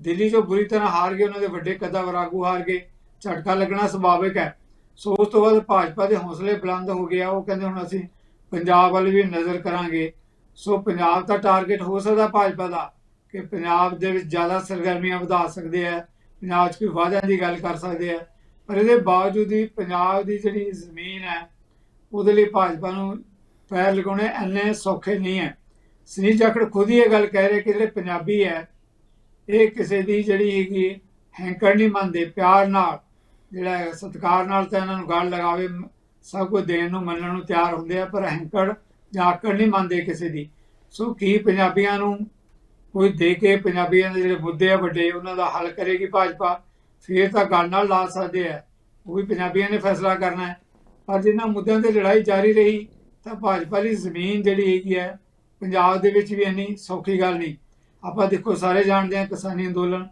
ਦਿੱਲੀ 'ਚੋਂ ਬੁਰੀ ਤਰ੍ਹਾਂ ਹਾਰ ਗਏ, ਉਹਨਾਂ ਦੇ ਵੱਡੇ ਕਦਾਵਰ ਆਗੂ ਹਾਰ ਗਏ, ਝਟਕਾ ਲੱਗਣਾ ਸੁਭਾਵਿਕ ਹੈ। ਸੋ ਉਸ ਤੋਂ ਬਾਅਦ ਭਾਜਪਾ ਦੇ ਹੌਸਲੇ ਬੁਲੰਦ ਹੋ ਗਿਆ। ਉਹ ਕਹਿੰਦੇ ਹੁਣ ਅਸੀਂ ਪੰਜਾਬ ਵੱਲ ਵੀ ਨਜ਼ਰ ਕਰਾਂਗੇ। ਸੋ ਪੰਜਾਬ ਦਾ ਟਾਰਗੇਟ ਹੋ ਸਕਦਾ ਭਾਜਪਾ ਦਾ। ਕਿ ਪੰਜਾਬ ਦੇ ਵਿੱਚ ਜ਼ਿਆਦਾ ਸਰਗਰਮੀਆਂ ਵਧਾ ਸਕਦੇ ਆ, ਪੰਜਾਬ 'ਚ ਕੋਈ ਵਾਅਦਿਆਂ ਦੀ ਗੱਲ ਕਰ ਸਕਦੇ ਆ, ਪਰ ਇਹਦੇ ਬਾਵਜੂਦ ਵੀ ਪੰਜਾਬ ਦੀ ਜਿਹੜੀ ਜ਼ਮੀਨ ਹੈ, ਉਹਦੇ ਲਈ ਭਾਜਪਾ ਨੂੰ ਪੈਰ ਲਗਾਉਣੇ ਇੰਨੇ ਸੌਖੇ ਨਹੀਂ ਹੈ। ਸੁਨੀਲ ਜਾਖੜ ਖੁਦ ਹੀ ਇਹ ਗੱਲ ਕਹਿ ਰਹੇ ਕਿ ਜਿਹੜੇ ਪੰਜਾਬੀ ਹੈ, ਇਹ ਕਿਸੇ ਦੀ ਜਿਹੜੀ ਹੈਗੀ ਹੈਂਕੜ ਨਹੀਂ ਮੰਨਦੇ, ਪਿਆਰ ਨਾਲ, ਜਿਹੜਾ ਹੈ ਸਤਿਕਾਰ ਨਾਲ ਤਾਂ ਇਹਨਾਂ ਨੂੰ ਗੱਲ ਲਗਾਵੇ, ਸਭ ਕੁਝ ਦੇਣ ਨੂੰ, ਮੰਨਣ ਨੂੰ ਤਿਆਰ ਹੁੰਦੇ ਆ, ਪਰ ਹੈਂਕੜ ਜਾਂ ਆਕੜ ਨਹੀਂ ਮੰਨਦੇ ਕਿਸੇ ਦੀ। ਸੋ ਕੀ ਪੰਜਾਬੀਆਂ ਨੂੰ ਕੋਈ ਦੇ ਕੇ ਪੰਜਾਬੀਆਂ ਦੇ ਜਿਹੜੇ ਮੁੱਦੇ ਆ ਵੱਡੇ ਉਹਨਾਂ ਦਾ ਹੱਲ ਕਰੇਗੀ ਭਾਜਪਾ। ਫੇਰ ਤਾਂ ਗੱਲ ਨਾਲ ਲਾ ਸਕਦੇ ਆ। ਉਹ ਵੀ ਪੰਜਾਬੀਆਂ ਨੇ ਫੈਸਲਾ ਕਰਨਾ ਹੈ। ਪਰ ਜਿਨ੍ਹਾਂ ਮੁੱਦਿਆਂ ਤੇ ਲੜਾਈ ਜਾਰੀ ਰਹੀ ਤਾਂ ਭਾਜਪਾ ਦੀ ਜ਼ਮੀਨ ਜਿਹੜੀ ਹੈਗੀ ਹੈ ਪੰਜਾਬ ਦੇ ਵਿੱਚ ਵੀ ਇੰਨੀ ਸੌਖੀ ਗੱਲ ਨਹੀਂ। ਆਪਾਂ ਦੇਖੋ ਸਾਰੇ ਜਾਣਦੇ ਹਾਂ ਕਿਸਾਨੀ ਅੰਦੋਲਨ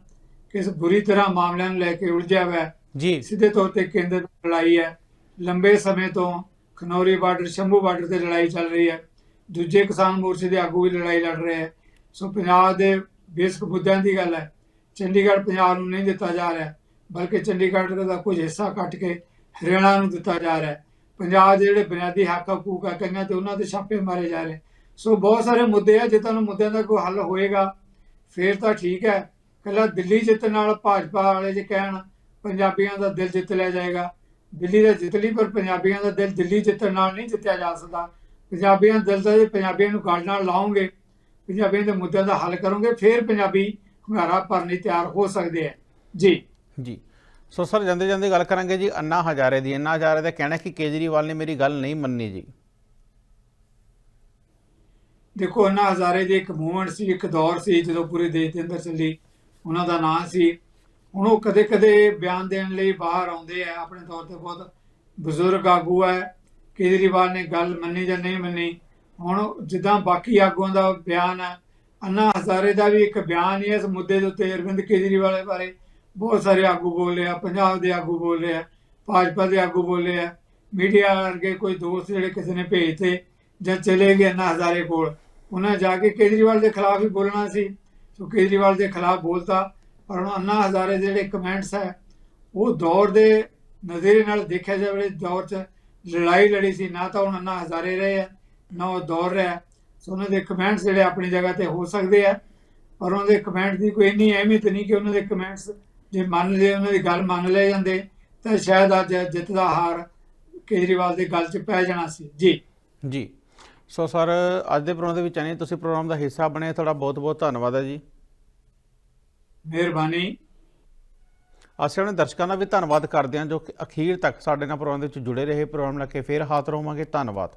ਕਿਸ ਬੁਰੀ ਤਰ੍ਹਾਂ ਮਾਮਲਿਆਂ ਨੂੰ ਲੈ ਕੇ ਉਲਝਿਆ ਹੋਇਆ ਜੀ। ਸਿੱਧੇ ਤੌਰ ਤੇ ਕੇਂਦਰ ਦੀ ਲੜਾਈ ਹੈ। ਲੰਬੇ ਸਮੇਂ ਤੋਂ ਖਨੌਰੀ ਬਾਰਡਰ ਸ਼ੰਭੂ ਬਾਰਡਰ ਤੇ ਲੜਾਈ ਚੱਲ ਰਹੀ ਹੈ। ਦੂਜੇ ਕਿਸਾਨ ਮੋਰਚੇ ਦੇ ਆਗੂ ਵੀ ਲੜਾਈ ਲੜ ਰਹੇ ਹੈ। ਸੋ ਪੰਜਾਬ ਦੇ ਬੇਸਿਕ ਮੁੱਦਿਆਂ ਦੀ ਗੱਲ ਹੈ, ਚੰਡੀਗੜ੍ਹ ਪੰਜਾਬ ਨੂੰ ਨਹੀਂ ਦਿੱਤਾ ਜਾ ਰਿਹਾ, ਬਲਕਿ ਚੰਡੀਗੜ੍ਹ ਦਾ ਕੁਝ ਹਿੱਸਾ ਕੱਟ ਕੇ ਹਰਿਆਣਾ ਨੂੰ ਦਿੱਤਾ ਜਾ ਰਿਹਾ ਪੰਜਾਬ ਦੇ ਜਿਹੜੇ ਬੁਨਿਆਦੀ ਹੱਕ ਹਕੂਕ ਆ, ਕਈਆਂ ਤੇ ਉਹਨਾਂ ਤੇ ਛਾਪੇ ਮਾਰੇ ਜਾ ਰਹੇ। ਸੋ ਬਹੁਤ ਸਾਰੇ ਮੁੱਦੇ ਆ, ਜੇ ਤੁਹਾਨੂੰ ਮੁੱਦਿਆਂ ਦਾ ਕੋਈ ਹੱਲ ਹੋਏਗਾ, ਫੇਰ ਤਾਂ ਠੀਕ ਹੈ। ਕੱਲਾ ਦਿੱਲੀ ਜਿੱਤਣ ਨਾਲ ਭਾਜਪਾ ਵਾਲੇ ਜੇ ਕਹਿਣ, ਪੰਜਾਬੀਆਂ ਦਾ ਦਿਲ ਜਿੱਤ ਲਿਆ ਜਾਏਗਾ। ਦਿੱਲੀ ਦਾ ਜਿੱਤ ਲਈ, ਪਰ ਪੰਜਾਬੀਆਂ ਦਾ ਦਿਲ ਦਿੱਲੀ ਜਿੱਤਣ ਨਾਲ ਨਹੀਂ ਜਿੱਤਿਆ ਜਾ ਸਕਦਾ। ਪੰਜਾਬੀਆਂ ਦਿਲ ਤਾਂ ਜੇ ਪੰਜਾਬੀਆਂ ਨੂੰ ਗੱਲ ਨਾਲ ਲਾਉਂਗੇ ਪੰਜਾਬੀਆਂ ਦੇ ਮੁੱਦਿਆਂ ਦਾ ਹੱਲ ਕਰੋਗੇ ਫਿਰ ਪੰਜਾਬੀ ਹੁੰਗਾਰਾ ਭਰਨ ਲਈ ਤਿਆਰ ਹੋ ਸਕਦੇ ਆ। ਜੀ। ਜੀ। ਸੋ ਸਰ ਜਾਂਦੇ ਜਾਂਦੇ ਗੱਲ ਕਰਾਂਗੇ ਜੀ ਅੰਨਾ ਹਜ਼ਾਰੇ ਦੀ। ਅੰਨਾ ਹਜ਼ਾਰੇ ਦਾ ਕਹਿਣਾ ਹੈ ਕਿ ਕੇਜਰੀਵਾਲ ਨੇ ਮੇਰੀ ਗੱਲ ਨਹੀਂ ਮੰਨੀ ਜੀ। ਦੇਖੋ ਅੰਨਾ ਹਜ਼ਾਰੇ ਦੀ ਇੱਕ ਮੂਵਮੈਂਟ ਸੀ ਇੱਕ ਦੌਰ ਸੀ ਜਦੋਂ ਪੂਰੇ ਦੇਸ਼ ਦੇ ਅੰਦਰ ਚੱਲੀ। ਉਹਨਾਂ ਦਾ ਨਾਂ ਸੀ। ਹੁਣ ਉਹ ਕਦੇ-ਕਦੇ ਬਿਆਨ ਦੇਣ ਲਈ ਬਾਹਰ ਆਉਂਦੇ ਆ। ਆਪਣੇ ਤੌਰ ਤੇ ਬਹੁਤ ਬਜ਼ੁਰਗ ਆਗੂ ਹੈ ਕੇਜਰੀਵਾਲ ਨੇ ਗੱਲ ਮੰਨੀ ਜਾਂ ਨਹੀਂ ਮੰਨੀ ਹੁਣ ਜਿੱਦਾਂ ਬਾਕੀ ਆਗੂਆਂ ਦਾ ਬਿਆਨ ਹੈ ਅੰਨਾ ਹਜ਼ਾਰੇ ਦਾ ਵੀ ਇੱਕ ਬਿਆਨ ਹੀ ਹੈ ਇਸ ਮੁੱਦੇ ਦੇ ਉੱਤੇ ਅਰਵਿੰਦ ਕੇਜਰੀਵਾਲ ਬਾਰੇ। ਬਹੁਤ ਸਾਰੇ ਆਗੂ ਬੋਲੇ ਆ, ਪੰਜਾਬ ਦੇ ਆਗੂ ਬੋਲੇ ਆ, ਭਾਜਪਾ ਦੇ ਆਗੂ ਬੋਲੇ ਆ। ਮੀਡੀਆ ਵਰਗੇ ਕੋਈ ਦੋਸਤ ਜਿਹੜੇ ਕਿਸੇ ਨੇ ਭੇਜਤੇ ਜਾਂ ਚਲੇ ਗਏ ਅੰਨਾ ਹਜ਼ਾਰੇ ਕੋਲ, ਉਹਨਾਂ ਜਾ ਕੇ ਕੇਜਰੀਵਾਲ ਦੇ ਖਿਲਾਫ ਹੀ ਬੋਲਣਾ ਸੀ। ਸੋ ਕੇਜਰੀਵਾਲ ਦੇ ਖਿਲਾਫ ਬੋਲਤਾ, ਪਰ ਹੁਣ ਅੰਨਾ ਹਜ਼ਾਰੇ ਦੇ ਜਿਹੜੇ ਕਮੈਂਟਸ ਹੈ ਉਹ ਦੌਰ ਦੇ ਨਜ਼ਰੀਏ ਨਾਲ ਦੇਖਿਆ ਜਾਵੇ, ਦੌਰ 'ਚ ਲੜਾਈ ਲੜੀ ਸੀ, ਨਾ ਤਾਂ ਹੁਣ ਅੰਨਾ ਹਜ਼ਾਰੇ ਰਹੇ ਆ ਨਾ ਉਹ ਦੌਰ ਰਿਹਾ। ਸੋ ਉਹਨਾਂ ਦੇ ਕਮੈਂਟਸ ਜਿਹੜੇ ਆਪਣੀ ਜਗ੍ਹਾ ਤੇ ਹੋ ਸਕਦੇ ਆ। ਪਰ ਉਹਨਾਂ ਦੇ ਕਮੈਂਟ ਦੀ ਕੋਈ ਇੰਨੀ ਅਹਿਮੀਅਤ ਨਹੀਂ ਕਿ ਉਹਨਾਂ ਦੇ ਕਮੈਂਟਸ ਜੇ ਮੰਨ ਲਏ ਉਹਨਾਂ ਦੀ ਗੱਲ ਮੰਨ ਲਏ ਜਾਂਦੇ ਤਾਂ ਸ਼ਾਇਦ ਅੱਜ ਜਿੱਤ ਦਾ ਹਾਰ ਕੇਜਰੀਵਾਲ ਦੇ ਗੱਲ 'ਚ ਪੈ ਜਾਣਾ ਸੀ। ਜੀ। ਜੀ। ਸੋ ਸਰ ਅੱਜ ਦੇ ਪ੍ਰੋਗਰਾਮ ਦੇ ਵਿੱਚ ਆਨੇ ਤੁਸੀਂ ਪ੍ਰੋਗਰਾਮ ਦਾ ਹਿੱਸਾ ਬਣੇ। ਤੁਹਾਡਾ ਬਹੁਤ ਬਹੁਤ ਧੰਨਵਾਦ ਹੈ ਜੀ। ਮਿਹਰਬਾਨੀ। ਅਸੀਂ ਆਪਣੇ ਦਰਸ਼ਕਾਂ ਦਾ ਵੀ ਧੰਨਵਾਦ ਕਰਦੇ ਹਾਂ ਜੋ ਅਖੀਰ ਤੱਕ ਸਾਡੇ ਨਾਲ ਪ੍ਰੋਗਰਾਮ ਦੇ ਵਿੱਚ ਜੁੜੇ ਰਹੇ। ਪ੍ਰੋਗਰਾਮ ਲੈ ਕੇ ਫੇਰ ਹਾਜ਼ਰ ਹੋਵਾਂਗੇ। ਧੰਨਵਾਦ।